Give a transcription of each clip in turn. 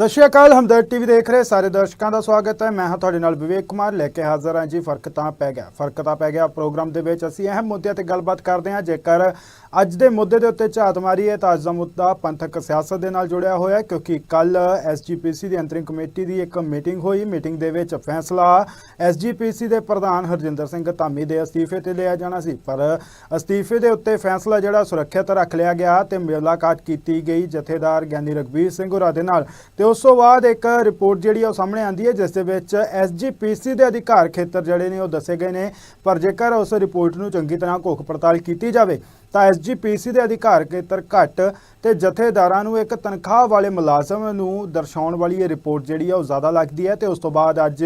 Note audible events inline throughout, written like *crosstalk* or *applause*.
ਸਤਿ ਸ਼੍ਰੀ ਅਕਾਲ, ਹਮਦਰਦ ਟੀਵੀ ਦੇਖ ਰਹੇ ਸਾਰੇ ਦਰਸ਼ਕਾਂ ਦਾ ਸਵਾਗਤ ਹੈ। ਮੈਂ ਹਾਂ ਤੁਹਾਡੇ ਨਾਲ ਵਿਵੇਕ ਕੁਮਾਰ, ਲੈ ਕੇ ਹਾਜ਼ਰ ਹਾਂ ਜੀ, ਫ਼ਰਕ ਤਾਂ ਪੈ ਗਿਆ। ਫ਼ਰਕ ਤਾਂ ਪੈ ਗਿਆ ਪ੍ਰੋਗਰਾਮ ਦੇ ਵਿੱਚ। ਅਸੀਂ ਅਹਿਮ ਮੁੱਦਿਆਂ ਤੇ ਗੱਲਬਾਤ ਕਰਦੇ ਹਾਂ। ਜੇਕਰ ਅੱਜ ਦੇ ਮੁੱਦੇ ਦੇ ਉੱਤੇ ਝਾਤ ਮਾਰੀ ਮਾਰੀਏ ਤਾਂ ਅੱਜ ਦਾ ਮੁੱਦਾ ਪੰਥਕ ਸਿਆਸਤ ਦੇ ਨਾਲ ਜੁੜਿਆ ਹੋਇਆ ਹੈ, ਕਿਉਂਕਿ ਕੱਲ ਐਸਜੀਪੀਸੀ ਦੀ ਅੰਤਰਿਮ ਕਮੇਟੀ ਦੀ ਇੱਕ ਮੀਟਿੰਗ ਹੋਈ। ਮੀਟਿੰਗ ਦੇ ਵਿੱਚ ਫੈਸਲਾ ਐਸਜੀਪੀਸੀ ਦੇ ਪ੍ਰਧਾਨ ਹਰਜਿੰਦਰ ਸਿੰਘ ਧਾਮੀ ਦੇ ਅਸਤੀਫੇ ਤੇ ਲਿਆ ਜਾਣਾ ਸੀ। ਪਰ ਅਸਤੀਫੇ ਦੇ ਉੱਤੇ ਫੈਸਲਾ ਜਿਹੜਾ ਸੁਰੱਖਿਅਤ ਰੱਖ ਲਿਆ ਗਿਆ ਤੇ ਮੁਲਾਕਾਤ ਕੀਤੀ ਗਈ ਜਥੇਦਾਰ ਗਿਆਨੀ ਰਗਵੀਰ ਸਿੰਘ ਹੋਰਾਂ ਦੇ ਨਾਲ। ਤੇ ਉਸ ਤੋਂ ਬਾਅਦ ਇੱਕ ਰਿਪੋਰਟ ਜਿਹੜੀ ਉਹ ਸਾਹਮਣੇ ਆਂਦੀ ਹੈ, ਜਿਸ ਦੇ ਵਿੱਚ ਐਸਜੀਪੀਸੀ ਦੇ ਅਧਿਕਾਰ ਖੇਤਰ ਜਿਹੜੇ ਨੇ ਉਹ ਦੱਸੇ ਗਏ ਨੇ। ਪਰ ਜੇਕਰ ਉਸ ਰਿਪੋਰਟ ਨੂੰ ਚੰਗੀ ਤਰ੍ਹਾਂ ਘੋਖ ਪੜਤਾਲ ਕੀਤੀ ਜਾਵੇ ਤਾਂ ਐਸਜੀਪੀਸੀ ਦੇ ਅਧਿਕਾਰ ਖੇਤਰ ਘੱਟ ਤੇ ਜਥੇਦਾਰਾਂ ਨੂੰ ਇੱਕ ਤਨਖਾਹ ਵਾਲੇ ਮੁਲਾਜ਼ਮ ਨੂੰ ਦਰਸਾਉਣ ਵਾਲੀ ਇਹ ਰਿਪੋਰਟ ਜਿਹੜੀ ਆ ਉਹ ਜ਼ਿਆਦਾ ਲੱਗਦੀ ਹੈ ਤੇ ਉਸ ਤੋਂ ਬਾਅਦ ਅੱਜ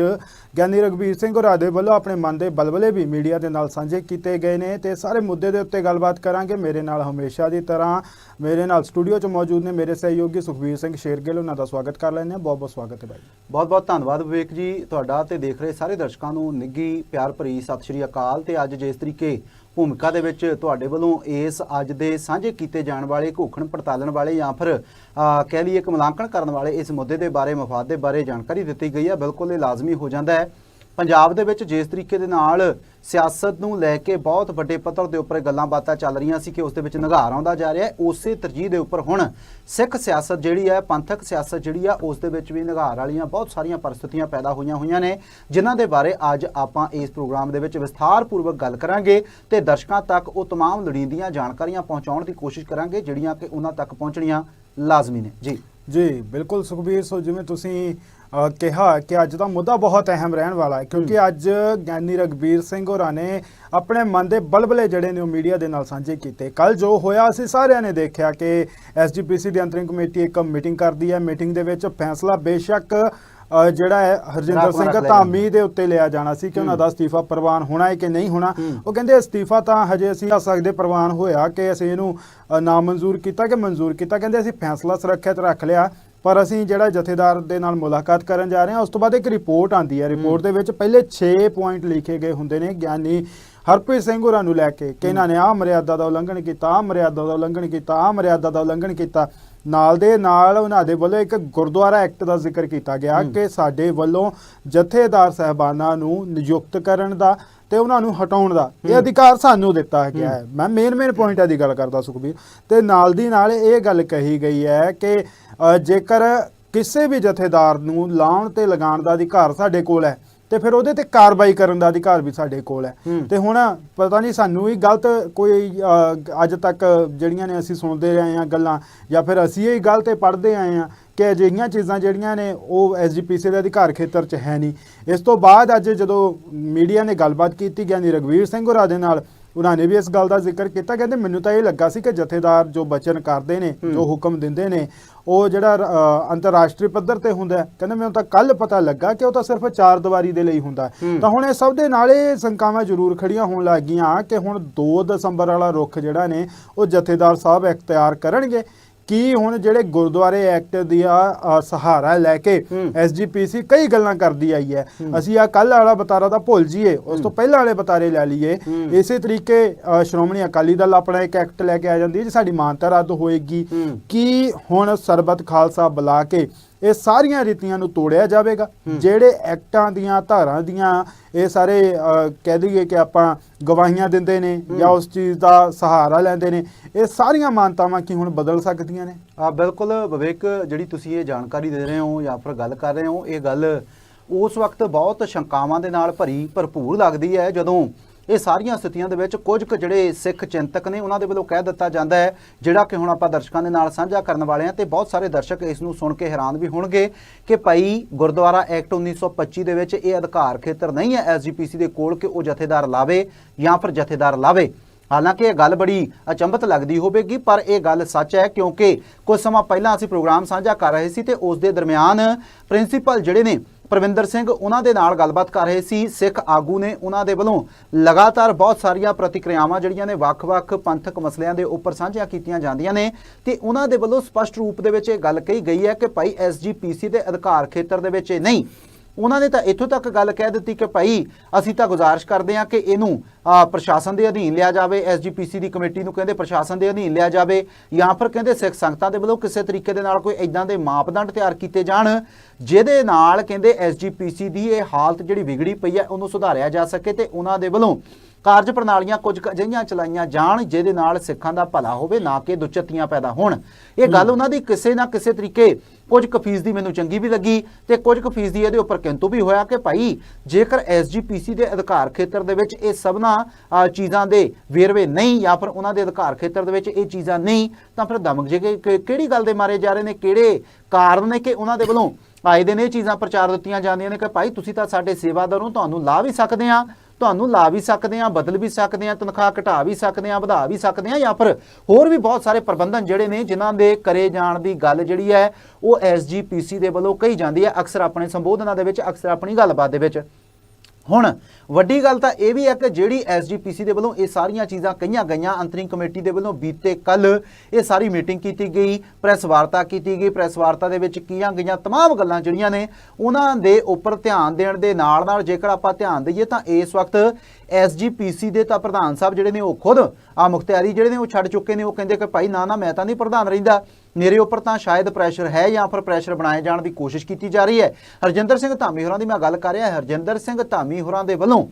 ਗਿਆਨੀ ਰਗਵੀਰ ਸਿੰਘ ਹੋਰਾਂ ਦੇ ਵੱਲੋਂ ਆਪਣੇ ਮਨ ਦੇ ਬਲਬਲੇ ਵੀ ਮੀਡੀਆ ਦੇ ਨਾਲ ਸਾਂਝੇ ਕੀਤੇ ਗਏ ਨੇ ਤੇ ਸਾਰੇ ਮੁੱਦੇ ਦੇ ਉੱਤੇ ਗੱਲਬਾਤ ਕਰਾਂਗੇ। ਮੇਰੇ ਨਾਲ ਹਮੇਸ਼ਾ ਦੀ ਤਰ੍ਹਾਂ ਮੇਰੇ ਨਾਲ ਸਟੂਡੀਓ 'ਚ ਮੌਜੂਦ ਨੇ ਮੇਰੇ ਸਹਿਯੋਗੀ ਸੁਖਵੀਰ ਸਿੰਘ ਸ਼ੇਰਗਿੱਲ, ਉਹਨਾਂ ਦਾ ਸਵਾਗਤ ਕਰ ਲੈਂਦੇ ਹਾਂ। ਬਹੁਤ ਬਹੁਤ ਸਵਾਗਤ ਹੈ ਬਾਈ ਬਹੁਤ ਬਹੁਤ ਧੰਨਵਾਦ ਵਿਵੇਕ ਜੀ। ਤੁਹਾਡਾ ਤੇ ਦੇਖ ਰਹੇ ਸਾਰੇ ਦਰਸ਼ਕਾਂ ਨੂੰ ਨਿੱਗੀ ਪਿਆਰ ਭਰੀ ਸਤਿ ਸ਼੍ਰੀ ਅਕਾਲ। ਤੇ ਅੱਜ ਜਿਸ ਤਰੀਕੇ ਭੂਮਿਕਾ ਦੇ ਵਿੱਚ ਤੁਹਾਡੇ ਵੱਲੋਂ ਇਸ ਅੱਜ ਦੇ ਸਾਂਝੇ ਕੀਤੇ ਜਾਣ ਵਾਲੇ ਘੋਖਣ ਪੜਤਾਲਣ ਵਾਲੇ ਜਾਂ ਫਿਰ ਕਹਿ ਲਈਏ ਕਿ ਮੁਲਾਂਕਣ ਕਰਨ ਵਾਲੇ ਇਸ ਮੁੱਦੇ ਦੇ ਬਾਰੇ, ਮਫਾਦ ਦੇ ਬਾਰੇ ਜਾਣਕਾਰੀ ਦਿੱਤੀ ਗਈ ਹੈ। ਬਿਲਕੁਲ ਇਹ ਲਾਜ਼ਮੀ ਹੋ ਜਾਂਦਾ ਹੈ। ਪੰਜਾਬ ਦੇ ਵਿੱਚ ਜਿਸ ਤਰੀਕੇ ਦੇ ਨਾਲ ਸਿਆਸਤ ਨੂੰ ਲੈ ਕੇ ਬਹੁਤ ਵੱਡੇ ਪੱਧਰ ਦੇ ਉੱਪਰ ਗੱਲਾਂ ਬਾਤਾਂ ਚੱਲ ਰਹੀਆਂ ਸੀ ਕਿ ਉਸ ਦੇ ਵਿੱਚ ਨਿਗਾਰ ਆਉਂਦਾ ਜਾ ਰਿਹਾ ਹੈ ਉਸੇ ਤਰਜੀਹ ਦੇ ਉੱਪਰ ਹੁਣ ਸਿੱਖ ਸਿਆਸਤ ਜਿਹੜੀ ਹੈ ਪੰਥਕ ਸਿਆਸਤ ਜਿਹੜੀ ਆ ਉਸ ਦੇ ਵਿੱਚ ਵੀ ਨਿਗਾਰ ਵਾਲੀਆਂ ਬਹੁਤ ਸਾਰੀਆਂ ਪਰਿਸਥਿਤੀਆਂ ਪੈਦਾ ਹੋਈਆਂ ਹੋਈਆਂ ਨੇ ਜਿਨ੍ਹਾਂ ਦੇ ਬਾਰੇ ਅੱਜ ਆਪਾਂ ਇਸ ਪ੍ਰੋਗਰਾਮ ਦੇ ਵਿੱਚ ਵਿਸਥਾਰਪੂਰਵਕ ਗੱਲ ਕਰਾਂਗੇ ਤੇ ਦਰਸ਼ਕਾਂ ਤੱਕ ਉਹ तमाम ਲੋੜੀਂਦੀਆਂ ਜਾਣਕਾਰੀਆਂ ਪਹੁੰਚਾਉਣ ਦੀ ਕੋਸ਼ਿਸ਼ ਕਰਾਂਗੇ ਜਿਹੜੀਆਂ ਕਿ ਉਹਨਾਂ ਤੱਕ ਪਹੁੰਚਣੀਆਂ ਲਾਜ਼ਮੀ ਨੇ ਜੀ ਜੀ ਬਿਲਕੁਲ ਸੁਖਬੀਰ ਸੋ ਜਿਵੇਂ ਤੁਸੀਂ ਅ, ਕਿਹਾ ਕਿ ਅੱਜ ਦਾ ਮੁੱਦਾ ਬਹੁਤ ਅਹਿਮ ਰਹਿਣ ਵਾਲਾ ਹੈ ਕਿਉਂਕਿ ਅੱਜ ਗਿਆਨੀ ਰਗਬੀਰ ਸਿੰਘ ਹੋਰਾਂ ਨੇ ਆਪਣੇ ਮਨ ਦੇ ਬਲਬਲੇ ਜਿਹੜੇ ਨੇ ਉਹ ਮੀਡੀਆ ਦੇ ਨਾਲ ਸਾਂਝੇ ਕੀਤੇ। ਕੱਲ ਜੋ ਹੋਇਆ ਅਸੀਂ ਸਾਰਿਆਂ ਨੇ ਦੇਖਿਆ ਕਿ ਐਸਜੀਪੀਸੀ ਦੀ ਅੰਤਰਿਮ ਕਮੇਟੀ ਇੱਕ ਮੀਟਿੰਗ ਕਰਦੀ ਹੈ। ਮੀਟਿੰਗ ਦੇ ਵਿੱਚ ਫੈਸਲਾ ਬੇਸ਼ੱਕ ਜਿਹੜਾ ਹੈ ਹਰਜਿੰਦਰ ਸਿੰਘ ਧਾਮੀ ਦੇ ਉੱਤੇ ਲਿਆ ਜਾਣਾ ਸੀ ਕਿ ਉਹਨਾਂ ਦਾ ਅਸਤੀਫਾ ਪ੍ਰਵਾਨ ਹੋਣਾ ਹੈ ਕਿ ਨਹੀਂ ਹੋਣਾ। ਉਹ ਕਹਿੰਦੇ ਅਸਤੀਫਾ ਤਾਂ ਹਜੇ ਅਸੀਂ ਆ ਸਕਦੇ ਪ੍ਰਵਾਨ ਹੋਇਆ ਕਿ ਅਸੀਂ ਇਹਨੂੰ ਅ, ਨਾਮਨਜ਼ੂਰ ਕੀਤਾ ਕਿ ਮਨਜ਼ੂਰ ਕੀਤਾ। ਕਹਿੰਦੇ ਅਸੀਂ ਫੈਸਲਾ ਸੁਰੱਖਿਅਤ ਰੱਖ ਲਿਆ। ਪਰ ਅਸੀਂ ਜਿਹੜਾ ਜਥੇਦਾਰ ਦੇ ਨਾਲ ਮੁਲਾਕਾਤ ਕਰਨ ਜਾ ਰਹੇ ਹਾਂ ਉਸ ਤੋਂ ਬਾਅਦ ਇੱਕ ਰਿਪੋਰਟ ਆਂਦੀ ਹੈ। ਰਿਪੋਰਟ ਦੇ ਵਿੱਚ ਪਹਿਲੇ 6 ਪੁਆਇੰਟ ਲਿਖੇ ਗਏ ਹੁੰਦੇ ਨੇ ਗਿਆਨੀ ਹਰਪ੍ਰੀਤ ਸਿੰਘ ਹੋਰਾਂ ਨੂੰ ਲੈ ਕੇ ਕਿ ਇਹਨਾਂ ਨੇ ਆਹ ਮਰਿਆਦਾ ਦਾ ਉਲੰਘਣ ਕੀਤਾ ਆਹ ਮਰਿਆਦਾ ਦਾ ਉਲੰਘਣ ਕੀਤਾ ਆਹ ਮਰਿਆਦਾ ਦਾ ਉਲੰਘਣ ਕੀਤਾ। ਨਾਲ ਦੇ ਨਾਲ ਉਹਨਾਂ ਦੇ ਵੱਲੋਂ ਇੱਕ ਗੁਰਦੁਆਰਾ ਐਕਟ ਦਾ ਜ਼ਿਕਰ ਕੀਤਾ ਗਿਆ ਕਿ ਸਾਡੇ ਵੱਲੋਂ ਜਥੇਦਾਰ ਸਹਿਬਾਨਾਂ ਨੂੰ ਨਿਯੁਕਤ ਕਰਨ ਦਾ ਤੇ ਉਹਨਾਂ ਨੂੰ ਹਟਾਉਣ ਦਾ ਇਹ ਅਧਿਕਾਰ ਸਾਨੂੰ ਦਿੱਤਾ ਗਿਆ ਹੈ। ਮੈਂ ਮੇਨ ਮੇਨ ਪੁਆਇੰਟਾਂ ਦੀ ਗੱਲ ਕਰਦਾ ਸੁਖਬੀਰ। ਤੇ ਨਾਲ ਦੀ ਨਾਲ ਇਹ ਗੱਲ ਕਹੀ ਗਈ ਹੈ ਕਿ ਜੇਕਰ ਕਿਸੇ ਵੀ ਜਥੇਦਾਰ ਨੂੰ ਲਾਉਣ ਤੇ ਲਗਾਉਣ ਦਾ ਅਧਿਕਾਰ ਸਾਡੇ ਕੋਲ ਹੈ ਤੇ ਫਿਰ ਉਹਦੇ ਤੇ ਕਾਰਵਾਈ ਕਰਨ ਦਾ ਅਧਿਕਾਰ ਵੀ ਸਾਡੇ ਕੋਲ ਹੈ। ਤੇ ਹੁਣ ਪਤਾ ਨਹੀਂ ਸਾਨੂੰ ਹੀ ਗਲਤ ਕੋਈ ਅੱਜ ਤੱਕ ਜਿਹੜੀਆਂ ਨੇ ਅਸੀਂ ਸੁਣਦੇ ਰਹੇ ਹਾਂ ਗੱਲਾਂ ਜਾਂ ਫਿਰ ਅਸੀਂ ਹੀ ਗਲਤ ਪੜ੍ਹਦੇ ਆਏ ਹਾਂ ਕਿ ਅਜਿਹੀਆਂ ਚੀਜ਼ਾਂ ਜਿਹੜੀਆਂ ਨੇ ਉਹ ਐਸਜੀਪੀਸੀ ਦੇ ਅਧਿਕਾਰ ਖੇਤਰ 'ਚ ਹੈ ਨਹੀਂ ਇਸ ਤੋਂ ਬਾਅਦ ਅੱਜ ਜਦੋਂ ਮੀਡੀਆ ਨੇ ਗੱਲਬਾਤ ਕੀਤੀ ਗਿਆਨੀ ਰਗਵੀਰ ਸਿੰਘ ਹੋਰਾਂ ਦੇ ਨਾਲ ਉਹਨਾਂ ਨੇ ਵੀ ਇਸ ਗੱਲ ਦਾ ਜ਼ਿਕਰ ਕੀਤਾ ਕਹਿੰਦੇ ਮੈਨੂੰ ਤਾਂ ਇਹ ਲੱਗਾ ਸੀ ਕਿ ਜਥੇਦਾਰ ਜੋ ਬਚਨ ਕਰਦੇ ਨੇ ਜੋ ਹੁਕਮ ਦਿੰਦੇ ਨੇ ਉਹ ਜਿਹੜਾ ਅੰਤਰਰਾਸ਼ਟਰੀ ਪੱਧਰ ਤੇ ਹੁੰਦਾ ਹੈ। ਕਹਿੰਦੇ ਮੈਨੂੰ ਤਾਂ ਕੱਲ ਪਤਾ ਲੱਗਾ ਕਿ ਉਹ ਤਾਂ ਸਿਰਫ ਚਾਰ ਦੀਵਾਰੀ ਦੇ ਲਈ ਹੁੰਦਾ। ਤਾਂ ਹੁਣ ਇਹ ਸਭ ਦੇ ਨਾਲ ਇਹ ਸ਼ੰਕਾਵਾਂ ਜ਼ਰੂਰ ਖੜੀਆਂ ਹੋਣ ਲੱਗ ਗਈਆਂ ਕਿ ਹੁਣ 2 ਦਸੰਬਰ ਵਾਲਾ ਰੁਖ ਜਿਹੜਾ ਨੇ ਉਹ ਜਥੇਦਾਰ ਸਾਹਿਬ ਇਖਤਿਆਰ ਕਰਨਗੇ ਕੀ ਹੁਣ ਜਿਹੜੇ ਗੁਰਦੁਆਰੇ ਐਕਟ ਦੀ ਸਹਾਰਾ ਲੈ ਕੇ। ਐਸਜੀਪੀਸੀ ਕਈ ਗੱਲਾਂ ਕਰਦੀ ਆਈ ਹੈ ਅਸੀਂ ਆ ਕੱਲ ਵਾਲਾ ਬਤਾਰਾ ਤਾਂ ਭੁੱਲ ਜੀਏ ਉਸ ਤੋਂ ਪਹਿਲਾਂ ਵਾਲੇ ਬਤਾਰੇ ਲੈ ਲਈਏ। ਇਸੇ ਤਰੀਕੇ ਸ਼੍ਰੋਮਣੀ ਅਕਾਲੀ ਦਲ ਆਪਣਾ ਇੱਕ ਐਕਟ ਲੈ ਕੇ ਆ ਜਾਂਦੀ ਹੈ ਜੀ ਸਾਡੀ ਮਾਨਤਾ ਰੱਦ ਹੋਏਗੀ। ਕੀ ਹੁਣ ਸਰਬਤ ਖਾਲਸਾ ਬੁਲਾ ਕੇ ਇਹ ਸਾਰੀਆਂ ਰੀਤੀਆਂ ਨੂੰ ਤੋੜਿਆ ਜਾਵੇਗਾ। ਜਿਹੜੇ ਐਕਟਾਂ ਦੀਆਂ ਧਾਰਾਂ ਦੀਆਂ ਇਹ ਸਾਰੇ ਕਹਿ ਦਈਏ ਕਿ ਆਪਾਂ ਗਵਾਹੀਆਂ ਦਿੰਦੇ ਨੇ ਜਾਂ ਉਸ ਚੀਜ਼ ਦਾ ਸਹਾਰਾ ਲੈਂਦੇ ਨੇ ਇਹ ਸਾਰੀਆਂ ਮਾਨਤਾਵਾਂ ਕੀ ਹੁਣ ਬਦਲ ਸਕਦੀਆਂ ਨੇ? ਆ ਬਿਲਕੁਲ ਵਿਵੇਕ ਜਿਹੜੀ ਤੁਸੀਂ ਇਹ ਜਾਣਕਾਰੀ ਦੇ ਰਹੇ ਹੋ ਜਾਂ ਫਿਰ ਗੱਲ ਕਰ ਰਹੇ ਹੋ ਇਹ ਗੱਲ ਉਸ ਵਕਤ ਬਹੁਤ ਸ਼ੰਕਾਵਾਂ ਦੇ ਨਾਲ ਭਰੀ ਭਰਪੂਰ ਲੱਗਦੀ ਹੈ ਜਦੋਂ ਇਹ ਸਾਰੀਆਂ ਸਥਿਤੀਆਂ ਦੇ ਵਿੱਚ ਕੁਝ ਕੁ ਜਿਹੜੇ ਸਿੱਖ ਚਿੰਤਕ ਨੇ, ਉਹਨਾਂ ਦੇ ਵੱਲੋਂ ਕਹਿ ਦਿੱਤਾ ਜਾਂਦਾ ਹੈ, ਜਿਹੜਾ ਕਿ ਹੁਣ ਆਪਾਂ ਦਰਸ਼ਕਾਂ ਦੇ ਨਾਲ ਸਾਂਝਾ ਕਰਨ ਵਾਲੇ ਹਾਂ ਤੇ ਬਹੁਤ ਸਾਰੇ ਦਰਸ਼ਕ ਇਸ ਨੂੰ ਸੁਣ ਕੇ ਹੈਰਾਨ ਵੀ ਹੋਣਗੇ ਕਿ ਭਾਈ ਗੁਰਦੁਆਰਾ ਐਕਟ 1925 ਦੇ ਵਿੱਚ ਇਹ ਅਧਿਕਾਰ ਖੇਤਰ ਨਹੀਂ ਹੈ ਐਸਜੀਪੀਸੀ ਦੇ ਕੋਲ ਕਿ ਉਹ ਜਥੇਦਾਰ ਲਾਵੇ ਜਾਂ ਫਿਰ ਜਥੇਦਾਰ ਲਾਵੇ। ਹਾਲਾਂਕਿ ਇਹ ਗੱਲ ਬੜੀ ਅਚੰਭਤ ਲੱਗਦੀ ਹੋਵੇਗੀ, ਪਰ ਇਹ ਗੱਲ ਸੱਚ ਹੈ ਕਿਉਂਕਿ ਕੁਝ ਸਮਾਂ ਪਹਿਲਾਂ ਅਸੀਂ ਪ੍ਰੋਗਰਾਮ ਸਾਂਝਾ ਕਰ ਰਹੇ ਸੀ ਤੇ ਉਸ ਦੇ ਦਰਮਿਆਨ ਪ੍ਰਿੰਸੀਪਲ ਜਿਹੜੇ ਨੇ ਪ੍ਰਵਿੰਦਰ ਸਿੰਘ ਉਹਨਾਂ ਦੇ ਨਾਲ ਗੱਲਬਾਤ ਕਰ ਰਹੇ ਸੀ। ਸਿੱਖ ਆਗੂ ਨੇ ਉਹਨਾਂ ਦੇ ਵੱਲੋਂ ਲਗਾਤਾਰ ਬਹੁਤ ਸਾਰੀਆਂ ਪ੍ਰਤੀਕਿਰਿਆਵਾਂ ਜਿਹੜੀਆਂ ਨੇ ਵੱਖ-ਵੱਖ ਪੰਥਕ ਮਸਲਿਆਂ ਦੇ ਉੱਪਰ ਸਾਂਝੀਆਂ ਕੀਤੀਆਂ ਜਾਂਦੀਆਂ ਨੇ ਤੇ ਉਹਨਾਂ ਦੇ ਵੱਲੋਂ ਸਪਸ਼ਟ ਰੂਪ ਦੇ ਵਿੱਚ ਇਹ ਗੱਲ ਕਹੀ ਗਈ ਹੈ ਕਿ ਭਾਈ ਐਸਜੀਪੀਸੀ ਦੇ ਅਧਿਕਾਰ ਖੇਤਰ ਦੇ ਵਿੱਚ ਇਹ ਨਹੀਂ ਉਹਨਾਂ ਨੇ ਤਾਂ ਇੱਥੋਂ ਤੱਕ ਗੱਲ ਕਹਿ ਦਿੱਤੀ ਕਿ ਭਾਈ ਅਸੀਂ ਤਾਂ ਗੁਜ਼ਾਰਿਸ਼ ਕਰਦੇ ਹਾਂ ਕਿ ਇਹਨੂੰ ਪ੍ਰਸ਼ਾਸਨ ਦੇ ਅਧੀਨ ਲਿਆ ਜਾਵੇ ਐਸਜੀਪੀਸੀ ਦੀ ਕਮੇਟੀ ਨੂੰ ਕਹਿੰਦੇ ਪ੍ਰਸ਼ਾਸਨ ਦੇ ਅਧੀਨ ਲਿਆ ਜਾਵੇ, ਜਾਂ ਫਿਰ ਕਹਿੰਦੇ ਸਿੱਖ ਸੰਗਤਾਂ ਦੇ ਵੱਲੋਂ ਕਿਸੇ ਤਰੀਕੇ ਦੇ ਨਾਲ ਕੋਈ ਇਦਾਂ ਦੇ ਮਾਪਦੰਡ ਤਿਆਰ ਕੀਤੇ ਜਾਣ, ਜਿਹਦੇ ਨਾਲ ਕਹਿੰਦੇ ਐਸਜੀਪੀਸੀ ਦੀ ਇਹ ਹਾਲਤ ਜਿਹੜੀ ਵਿਗੜੀ ਪਈ ਹੈ, ਉਹਨੂੰ ਸੁਧਾਰਿਆ ਜਾ ਸਕੇ ਤੇ ਉਹਨਾਂ ਦੇ ਵੱਲੋਂ ਕਾਰਜ ਪ੍ਰਣਾਲੀਆਂ ਕੁਝ ਕੁ ਅਜਿਹੀਆਂ ਚਲਾਈਆਂ ਜਾਣ ਜਿਹਦੇ ਨਾਲ ਸਿੱਖਾਂ ਦਾ ਭਲਾ ਹੋਵੇ, ਨਾ ਕਿ ਦੁਚੱਤੀਆਂ ਪੈਦਾ ਹੋਣ। ਇਹ ਗੱਲ ਉਹਨਾਂ ਦੀ ਕਿਸੇ ਨਾ ਕਿਸੇ ਤਰੀਕੇ ਕੁਝ ਕੁ ਫੀਸਦੀ ਮੈਨੂੰ ਚੰਗੀ ਵੀ ਲੱਗੀ ਤੇ ਕੁਝ ਕੁ ਫੀਸਦੀ ਇਹਦੇ ਉੱਪਰ ਕਿੰਤੂ ਵੀ ਹੋਇਆ ਕਿ ਭਾਈ ਜੇਕਰ ਐਸਜੀਪੀਸੀ ਦੇ ਅਧਿਕਾਰ ਖੇਤਰ ਦੇ ਵਿੱਚ ਇਹ ਸਭਨਾ ਚੀਜ਼ਾਂ ਦੇ ਵੇਰਵੇ ਨਹੀਂ ਜਾਂ ਫਿਰ ਉਹਨਾਂ ਦੇ ਅਧਿਕਾਰ ਖੇਤਰ ਦੇ ਵਿੱਚ ਇਹ ਚੀਜ਼ਾਂ ਨਹੀਂ, ਤਾਂ ਫਿਰ ਦਮਕ ਜੇ ਕਿ- ਕਿਹੜੀ ਗੱਲ ਦੇ ਮਾਰੇ ਜਾ ਰਹੇ ਨੇ? ਕਿਹੜੇ ਕਾਰਨ ਨੇ ਕਿ ਉਹਨਾਂ ਦੇ ਵੱਲੋਂ ਆਏ ਦਿਨ ਇਹ ਚੀਜ਼ਾਂ ਪ੍ਰਚਾਰ ਦਿੱਤੀਆਂ ਜਾਂਦੀਆਂ ਨੇ ਕਿ ਭਾਈ ਤੁਸੀਂ ਤਾਂ ਸਾਡੇ ਸੇਵਾਦਾਰ ਹੋ, ਤੁਹਾਨੂੰ ਲਾ ਵੀ ਸਕਦੇ ਆ ਤੁਹਾਨੂੰ ਲਾ ਵੀ ਸਕਦੇ ਆ ਬਦਲ ਵੀ ਸਕਦੇ ਆ ਤਨਖਾਹ ਘਟਾ ਵੀ ਸਕਦੇ ਆ ਵਧਾ ਵੀ ਸਕਦੇ ਆ ਜਾਂ ਫਿਰ ਹੋਰ ਵੀ ਬਹੁਤ ਸਾਰੇ ਪ੍ਰਬੰਧਨ ਜਿਹੜੇ ਨੇ ਜਿਨ੍ਹਾਂ ਦੇ ਕਰੇ ਜਾਣ ਦੀ ਗੱਲ ਜਿਹੜੀ ਹੈ, ਉਹ ਐਸਜੀਪੀਸੀ ਦੇ ਵੱਲੋਂ ਕਹੀ ਜਾਂਦੀ ਹੈ। ਅਕਸਰ ਆਪਣੇ ਸੰਬੋਧਨਾਂ ਦੇ ਵਿੱਚ, ਅਕਸਰ ਆਪਣੀ ਗੱਲਬਾਤ ਦੇ ਵਿੱਚ। ਹੁਣ ਵੱਡੀ ਗੱਲ ਤਾਂ ਇਹ ਵੀ ਹੈ ਕਿ ਜਿਹੜੀ ਐਸਜੀਪੀਸੀ ਦੇ ਵੱਲੋਂ ਇਹ ਸਾਰੀਆਂ ਚੀਜ਼ਾਂ ਕਹੀਆਂ ਗਈਆਂ ਅੰਤਰਿੰਗ ਕਮੇਟੀ ਦੇ ਵੱਲੋਂ ਬੀਤੇ ਕੱਲ ਇਹ ਸਾਰੀ ਮੀਟਿੰਗ ਕੀਤੀ ਗਈ ਪ੍ਰੈਸ ਵਾਰਤਾ ਕੀਤੀ ਗਈ ਪ੍ਰੈਸ ਵਾਰਤਾ ਦੇ ਵਿੱਚ ਕੀਆਂ ਗਈਆਂ तमाम ਗੱਲਾਂ ਜਿਹੜੀਆਂ ਨੇ ਉਹਨਾਂ ਦੇ ਉੱਪਰ ਧਿਆਨ ਦੇਣ ਦੇ ਨਾਲ ਨਾਲ ਜੇਕਰ ਆਪਾਂ ਧਿਆਨ ਦਈਏ ਤਾਂ ਇਸ ਵਕਤ ਐਸਜੀਪੀਸੀ ਦੇ ਤਾਂ ਪ੍ਰਧਾਨ ਸਾਹਿਬ ਜਿਹੜੇ ਨੇ ਉਹ ਖੁਦ ਆ ਮੁਖਤਿਆਰੀ ਜਿਹੜੇ ਨੇ ਉਹ ਛੱਡ ਚੁੱਕੇ ਨੇ ਉਹ ਕਹਿੰਦੇ ਕਿ ਭਾਈ ਨਾ ਨਾ ਮੈਂ ਤਾਂ ਨਹੀਂ ਪ੍ਰਧਾਨ ਰਹਿੰਦਾ ਮੇਰੇ ਉੱਪਰ ਤਾਂ ਸ਼ਾਇਦ ਪ੍ਰੈਸ਼ਰ ਹੈ ਜਾਂ ਫਿਰ ਪ੍ਰੈਸ਼ਰ ਬਣਾਏ ਜਾਣ ਦੀ ਕੋਸ਼ਿਸ਼ ਕੀਤੀ ਜਾ ਰਹੀ ਹੈ। ਹਰਜਿੰਦਰ ਸਿੰਘ ਧਾਮੀ ਹੋਰਾਂ ਦੀ ਮੈਂ ਗੱਲ ਕਰ ਰਿਹਾ। ਹਰਜਿੰਦਰ ਸਿੰਘ ਧਾਮੀ ਹੋਰਾਂ ਦੇ ਵੱਲੋਂ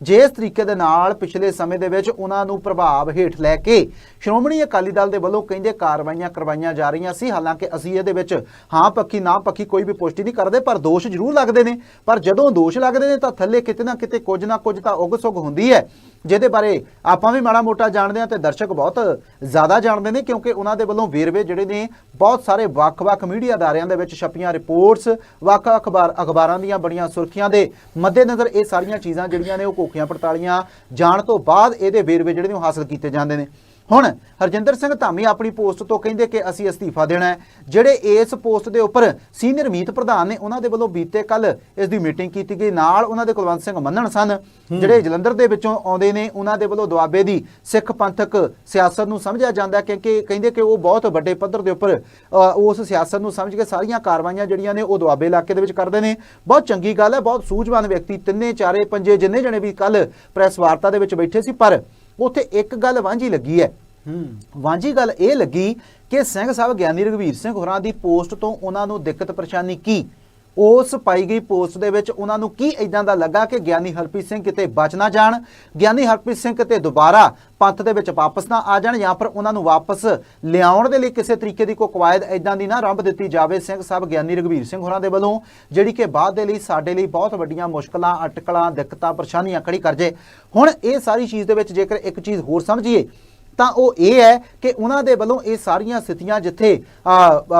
ਜਿਸ ਤਰੀਕੇ ਦੇ ਨਾਲ ਪਿਛਲੇ ਸਮੇਂ ਦੇ ਵਿੱਚ ਉਹਨਾਂ ਨੂੰ ਪ੍ਰਭਾਵ ਹੇਠ ਲੈ ਕੇ ਸ਼੍ਰੋਮਣੀ ਅਕਾਲੀ ਦਲ ਦੇ ਵੱਲੋਂ ਕਹਿੰਦੇ ਕਾਰਵਾਈਆਂ ਕਰਵਾਈਆਂ ਜਾ ਰਹੀਆਂ ਸੀ। ਹਾਲਾਂਕਿ ਅਸੀਂ ਇਹਦੇ ਵਿੱਚ ਹਾਂ ਪੱਖੀ, ਨਾ ਪੱਖੀ ਕੋਈ ਵੀ ਪੁਸ਼ਟੀ ਨਹੀਂ ਕਰਦੇ, ਪਰ ਦੋਸ਼ ਜ਼ਰੂਰ ਲੱਗਦੇ ਨੇ। ਪਰ ਜਦੋਂ ਦੋਸ਼ ਲੱਗਦੇ ਨੇ ਤਾਂ ਥੱਲੇ ਕਿਤੇ ਨਾ ਕਿਤੇ ਕੁਝ ਨਾ ਕੁਝ ਤਾਂ ਉਗ ਸੁਗ ਹੁੰਦੀ ਹੈ। ਜਿਹਦੇ ਬਾਰੇ ਆਪਾਂ ਵੀ ਮਾੜਾ ਮੋਟਾ ਜਾਣਦੇ ਹਾਂ ਤੇ ਦਰਸ਼ਕ ਬਹੁਤ ਜ਼ਿਆਦਾ ਜਾਣਦੇ ਨੇ ਕਿਉਂਕਿ ਉਹਨਾਂ ਦੇ ਵੱਲੋਂ ਵੇਰਵੇ ਜਿਹੜੇ ਨੇ ਬਹੁਤ ਸਾਰੇ ਵੱਖ-ਵੱਖ ਮੀਡੀਆ ਅਦਾਰਿਆਂ ਦੇ ਵਿੱਚ ਛਪੀਆਂ ਰਿਪੋਰਟਸ ਵੱਖ ਅਖਬਾਰ ਅਖਬਾਰਾਂ ਦੀਆਂ ਬੜੀਆਂ ਸੁਰਖੀਆਂ ਦੇ ਮੱਦੇਨਜ਼ਰ ਇਹ ਸਾਰੀਆਂ ਚੀਜ਼ਾਂ ਜਿਹੜੀਆਂ ਨੇ ਉਹ ਕੋਖੀਆਂ ਪੜਤਾਲੀਆਂ ਜਾਣ ਤੋਂ ਬਾਅਦ ਇਹਦੇ ਵੇਰਵੇ ਜਿਹੜੇ ਨੇ ਉਹ ਹਾਸਲ ਕੀਤੇ ਜਾਂਦੇ ਨੇ। ਹੁਣ ਹਰਜਿੰਦਰ ਸਿੰਘ ਧਾਮੀ ਆਪਣੀ ਪੋਸਟ ਤੋਂ ਕਹਿੰਦੇ ਕਿ ਅਸੀਂ ਅਸਤੀਫਾ ਦੇਣਾ ਹੈ। ਜਿਹੜੇ ਇਸ ਪੋਸਟ ਦੇ ਉੱਪਰ ਸੀਨੀਅਰ ਮੀਤ ਪ੍ਰਧਾਨ ਨੇ ਉਹਨਾਂ ਦੇ ਵੱਲੋਂ ਬੀਤੇ ਕੱਲ ਇਸ ਦੀ ਮੀਟਿੰਗ ਕੀਤੀ ਗਈ। ਨਾਲ ਉਹਨਾਂ ਦੇ ਕੁਲਵੰਤ ਸਿੰਘ ਮੰਨਣ ਸਨ। ਜਿਹੜੇ ਜਲੰਧਰ ਦੇ ਵਿੱਚੋਂ ਆਉਂਦੇ ਨੇ ਉਹਨਾਂ ਦੇ ਵੱਲੋਂ ਦੁਆਬੇ ਦੀ ਸਿੱਖ ਪੰਥਕ ਸਿਆਸਤ ਨੂੰ ਸਮਝਿਆ ਜਾਂਦਾ ਕਿਉਂਕਿ ਕਹਿੰਦੇ ਕਿ ਉਹ ਬਹੁਤ ਵੱਡੇ ਪੱਧਰ ਦੇ ਉੱਪਰ ਉਸ ਸਿਆਸਤ ਨੂੰ ਸਮਝ ਕੇ ਸਾਰੀਆਂ ਕਾਰਵਾਈਆਂ ਜਿਹੜੀਆਂ ਨੇ ਉਹ ਦੁਆਬੇ ਇਲਾਕੇ ਦੇ ਵਿੱਚ ਕਰਦੇ ਨੇ। ਬਹੁਤ ਚੰਗੀ ਗੱਲ ਹੈ ਬਹੁਤ ਸੂਝਵਾਨ ਵਿਅਕਤੀ ਤਿੰਨੇ ਚਾਰੇ ਪੰਜੇ ਜਿੰਨੇ ਜਣੇ ਵੀ ਕੱਲ ਪ੍ਰੈਸ ਵਾਰਤਾ ਦੇ ਵਿੱਚ ਬੈਠੇ ਸੀ ਪਰ ਉੱਥੇ ਇੱਕ ਗੱਲ ਵਾਂਝੀ ਲੱਗੀ ਹੈ। ਹੂੰ। ਵਾਂਝੀ ਗੱਲ ਇਹ ਲੱਗੀ ਕਿ ਸਿੰਘ ਸਾਹਿਬ ਗਿਆਨੀ ਰਘਵੀਰ ਸਿੰਘ ਹੋਰਾਂ ਦੀ ਪੋਸਟ ਤੋਂ ਉਹਨਾਂ ਨੂੰ ਦਿੱਕਤ ਪਰੇਸ਼ਾਨੀ ਕੀ? ਉਸ ਪਾਈ ਗਈ ਪੋਸਟ ਦੇ ਵਿੱਚ ਉਹਨਾਂ ਨੂੰ ਕੀ ਇਦਾਂ ਦਾ ਲੱਗਾ ਕਿ ਗਿਆਨੀ ਹਰਪ੍ਰੀਤ ਸਿੰਘ ਕਿਤੇ ਬਚ ਨਾ ਜਾਣ, ਗਿਆਨੀ ਹਰਪ੍ਰੀਤ ਸਿੰਘ ਕਿਤੇ ਦੁਬਾਰਾ ਪੰਥ ਦੇ ਵਿੱਚ ਵਾਪਸ ਨਾ ਆ ਜਾਣ ਜਾਂ ਫਿਰ ਉਹਨਾਂ ਨੂੰ ਵਾਪਸ ਲਿਆਉਣ ਦੇ ਲਈ ਕਿਸੇ ਤਰੀਕੇ ਦੀ ਕੋਈ ਕਵਾਇਦ ਇਦਾਂ ਦੀ ਨਾ ਰੰਭ ਦਿੱਤੀ ਜਾਵੇ, ਸਿੰਘ ਸਾਹਿਬ ਗਿਆਨੀ ਰਘਵੀਰ ਸਿੰਘ ਹੋਰਾਂ ਦੇ ਵੱਲੋਂ, ਜਿਹੜੀ ਕਿ ਬਾਅਦ ਦੇ ਲਈ ਸਾਡੇ ਲਈ ਬਹੁਤ ਵੱਡੀਆਂ ਮੁਸ਼ਕਲਾਂ, ਅਟਕਲਾਂ, ਦਿੱਕਤਾਂ, ਪਰੇਸ਼ਾਨੀਆਂ ਖੜੀ ਕਰ ਜੇ। ਹੁਣ ਇਹ ਸਾਰੀ ਚੀਜ਼ ਦੇ ਵਿੱਚ ਜੇਕਰ ਇੱਕ ਚੀਜ਼ ਹੋਰ ਸਮਝੀਏ ਤਾਂ ਉਹ ਇਹ ਹੈ ਕਿ ਉਹਨਾਂ ਦੇ ਵੱਲੋਂ ਇਹ ਸਾਰੀਆਂ ਸਥਿਤੀਆਂ ਜਿੱਥੇ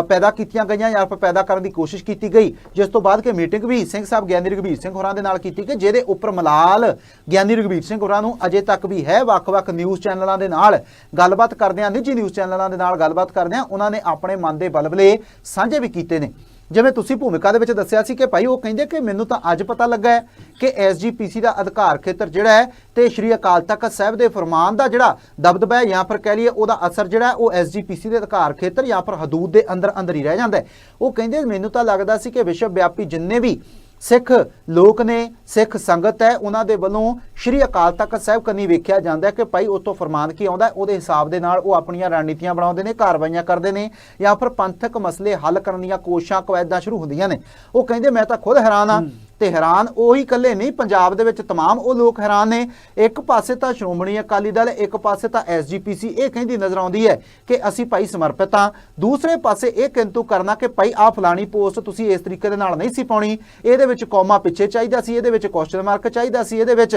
ਪੈਦਾ ਕੀਤੀਆਂ ਗਈਆਂ ਜਾਂ ਫਿਰ ਪੈਦਾ ਕਰਨ ਦੀ ਕੋਸ਼ਿਸ਼ ਕੀਤੀ ਗਈ, ਜਿਸ ਤੋਂ ਬਾਅਦ ਕਿ ਮੀਟਿੰਗ ਵੀ ਸਿੰਘ ਸਾਹਿਬ ਗਿਆਨੀ ਰਘਬੀਰ ਸਿੰਘ ਹੋਰਾਂ ਦੇ ਨਾਲ ਕੀਤੀ ਗਈ, ਜਿਹਦੇ ਉੱਪਰ ਮਲਾਲ ਗਿਆਨੀ ਰਘਬੀਰ ਸਿੰਘ ਹੋਰਾਂ ਨੂੰ ਅਜੇ ਤੱਕ ਵੀ ਹੈ ਵੱਖ-ਵੱਖ ਨਿਊਜ਼ ਚੈਨਲਾਂ ਦੇ ਨਾਲ। ਗੱਲਬਾਤ ਕਰਦਿਆਂ ਨਿੱਜੀ ਨਿਊਜ਼ ਚੈਨਲਾਂ ਦੇ ਨਾਲ ਗੱਲਬਾਤ ਕਰਦਿਆਂ ਉਹਨਾਂ ਨੇ ਆਪਣੇ ਮਨ ਦੇ ਬਲਬਲੇ ਸਾਂਝੇ ਵੀ ਕੀਤੇ ਨੇ। ਜਿਵੇਂ ਤੁਸੀਂ ਭੂਮਿਕਾ ਦੇ ਵਿੱਚ ਦੱਸਿਆ ਸੀ ਕਿ ਭਾਈ ਉਹ ਕਹਿੰਦੇ ਕਿ ਮੈਨੂੰ ਤਾਂ ਅੱਜ ਪਤਾ ਲੱਗਾ ਹੈ ਕਿ ਐਸਜੀਪੀਸੀ ਦਾ ਅਧਿਕਾਰ ਖੇਤਰ ਜਿਹੜਾ ਹੈ ਤੇ ਸ਼੍ਰੀ ਅਕਾਲ ਤਖਤ ਸਾਹਿਬ ਦੇ ਫਰਮਾਨ ਦਾ ਜਿਹੜਾ ਦਬਦਬਾ ਹੈ ਜਾਂ ਫਿਰ ਕਹਿ ਲਈਏ ਉਹਦਾ ਅਸਰ ਜਿਹੜਾ ਹੈ, ਉਹ ਐਸਜੀਪੀਸੀ ਦੇ ਅਧਿਕਾਰ ਖੇਤਰ ਜਾਂ ਫਿਰ ਹਦੂਦ ਦੇ ਅੰਦਰ ਅੰਦਰ ਹੀ ਰਹਿ ਜਾਂਦਾ ਉਹ ਕਹਿੰਦੇ ਮੈਨੂੰ ਤਾਂ ਲੱਗਦਾ ਸੀ ਕਿ ਵਿਸ਼ਵ ਵਿਆਪੀ ਜਿੰਨੇ ਵੀ ਸਿੱਖ ਲੋਕ ਨੇ, ਸਿੱਖ ਸੰਗਤ ਹੈ, ਉਹਨਾਂ ਦੇ ਵੱਲੋਂ ਸ਼੍ਰੀ ਅਕਾਲ ਤਖਤ ਸਾਹਿਬ ਕੰਨੀ ਵੇਖਿਆ ਜਾਂਦਾ ਕਿ ਭਾਈ ਉਹ ਫਰਮਾਨ ਕੀ ਆਉਂਦਾ ਉਹਦੇ ਹਿਸਾਬ ਦੇ ਨਾਲ ਉਹ ਆਪਣੀਆਂ ਰਣਨੀਤੀਆਂ ਬਣਾਉਂਦੇ ਨੇ, ਕਾਰਵਾਈਆਂ ਕਰਦੇ ਨੇ ਜਾਂ ਫਿਰ ਪੰਥਕ ਮਸਲੇ ਹੱਲ ਕਰਨ ਦੀਆਂ ਕੋਸ਼ਿਸ਼ਾਂ, ਕਵਾਇਦਾਂ ਸ਼ੁਰੂ ਹੁੰਦੀਆਂ ਨੇ। ਉਹ ਕਹਿੰਦੇ, ਮੈਂ ਤਾਂ ਖੁਦ ਹੈਰਾਨ ਆ ਤੇ ਹੈਰਾਨ ਉਹੀ ਇਕੱਲੇ ਨਹੀਂ ਪੰਜਾਬ ਦੇ ਵਿੱਚ तमाम ਉਹ ਲੋਕ ਹੈਰਾਨ ਨੇ ਇੱਕ ਪਾਸੇ ਤਾਂ ਸ਼੍ਰੋਮਣੀ ਅਕਾਲੀ ਦਲ ਇੱਕ ਪਾਸੇ ਤਾਂ ਐਸਜੀਪੀਸੀ ਇਹ ਕਹਿੰਦੀ ਨਜ਼ਰ ਆਉਂਦੀ ਹੈ ਕਿ ਅਸੀਂ ਭਾਈ ਸਮਰਪਿਤ ਹਾਂ ਦੂਸਰੇ ਪਾਸੇ ਇਹ ਕਿੰਤੂ ਕਰਨਾ ਕਿ ਭਾਈ ਆ ਫਲਾਣੀ ਪੋਸਟ ਤੁਸੀਂ ਇਸ ਤਰੀਕੇ ਦੇ ਨਾਲ ਨਹੀਂ ਸੀ ਪਾਉਣੀ ਇਹਦੇ ਵਿੱਚ ਕੌਮਾ ਪਿੱਛੇ ਚਾਹੀਦਾ ਸੀ ਇਹਦੇ ਵਿੱਚ ਕੁਐਸਚਨ ਮਾਰਕ ਚਾਹੀਦਾ ਸੀ ਇਹਦੇ ਵਿੱਚ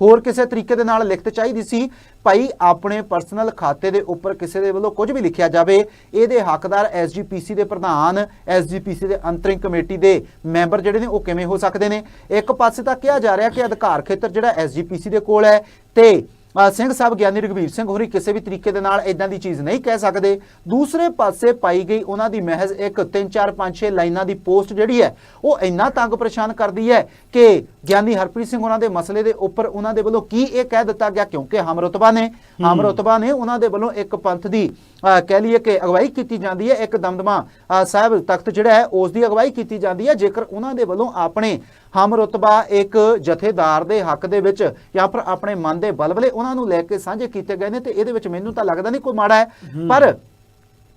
ਹੋਰ ਕਿਸੇ ਤਰੀਕੇ ਦੇ ਨਾਲ ਲਿਖਤ ਚਾਹੀਦੀ ਸੀ? ਭਾਈ, ਆਪਣੇ ਪਰਸਨਲ ਖਾਤੇ ਦੇ ਉੱਪਰ ਕਿਸੇ ਦੇ ਵੱਲੋਂ ਕੁਝ ਵੀ ਲਿਖਿਆ ਜਾਵੇ, ਇਹਦੇ ਹੱਕਦਾਰ ਐਸਜੀਪੀਸੀ ਦੇ ਪ੍ਰਧਾਨ ਐਸਜੀਪੀਸੀ ਦੇ ਅੰਤਰਿੰਗ ਕਮੇਟੀ ਦੇ ਮੈਂਬਰ ਜਿਹੜੇ ਨੇ, ਉਹ ਕਿਵੇਂ ਹੋ ਸਕਦੇ ਨੇ? ਇੱਕ ਪਾਸੇ ਤਾਂ ਕਿਹਾ ਜਾ ਰਿਹਾ ਕਿ ਅਧਿਕਾਰ ਖੇਤਰ ਜਿਹੜਾ ਐਸਜੀਪੀਸੀ ਦੇ ਕੋਲ ਹੈ ਤੇ ਸਿੰਘ ਸਾਹਿਬ ਗਿਆਨੀ ਰਘਵੀਰ ਸਿੰਘ ਹੋਰੀ ਕਿਸੇ ਵੀ ਤਰੀਕੇ ਦੇ ਨਾਲ ਇਦਾਂ ਦੀ ਚੀਜ਼ ਨਹੀਂ ਕਹਿ ਸਕਦੇ। ਦੂਸਰੇ ਪਾਸੇ ਪਾਈ ਗਈ ਉਹਨਾਂ ਦੀ ਮਹਿਜ਼ ਇੱਕ 3 4 5 6 ਲਾਈਨਾਂ ਦੀ ਪੋਸਟ ਜਿਹੜੀ ਹੈ ਉਹ ਇੰਨਾ ਤੰਗ ਪਰੇਸ਼ਾਨ ਕਰਦੀ ਹੈ ਕਿ ਗਿਆਨੀ ਹਰਪ੍ਰੀਤ ਸਿੰਘ ਉਹਨਾਂ ਦੇ ਮਸਲੇ ਦੇ ਉੱਪਰ ਉਹਨਾਂ ਦੇ ਵੱਲੋਂ ਕੀ ਇਹ ਕਹਿ ਦਿੱਤਾ ਗਿਆ? ਕਿਉਂਕਿ ਹਮ ਰਤਬਾ ਨੇ ਹਮ ਰਤਬਾ ਨੇ ਉਹਨਾਂ ਦੇ ਵੱਲੋਂ ਇੱਕ ਪੰਥ ਦੀ ਕਹਿ ਲਈਏ ਕਿ ਅਗਵਾਈ ਕੀਤੀ ਜਾਂਦੀ ਹੈ। ਇੱਕ ਦਮਦਮਾ ਸਾਹਿਬ ਤਖਤ ਜਿਹੜਾ ਹੈ ਉਸ ਦੀ ਅਗਵਾਈ ਕੀਤੀ ਜਾਂਦੀ ਹੈ। ਜੇਕਰ ਉਹਨਾਂ ਦੇ ਵੱਲੋਂ ਆਪਣੇ ਹਮ ਰਤਬਾ ਇੱਕ ਜਥੇਦਾਰ ਦੇ ਹੱਕ ਦੇ ਵਿੱਚ ਜਾਂ ਫਿਰ ਆਪਣੇ ਮਨ ਦੇ ਬਲਬਲੇ ਉਹਨਾਂ ਨੂੰ ਲੈ ਕੇ ਸਾਂਝੇ ਕੀਤੇ ਗਏ ਨੇ ਤੇ ਇਹਦੇ ਵਿੱਚ ਮੈਨੂੰ ਤਾਂ ਲੱਗਦਾ ਨਹੀਂ ਕੋਈ ਮਾੜਾ ਹੈ। ਪਰ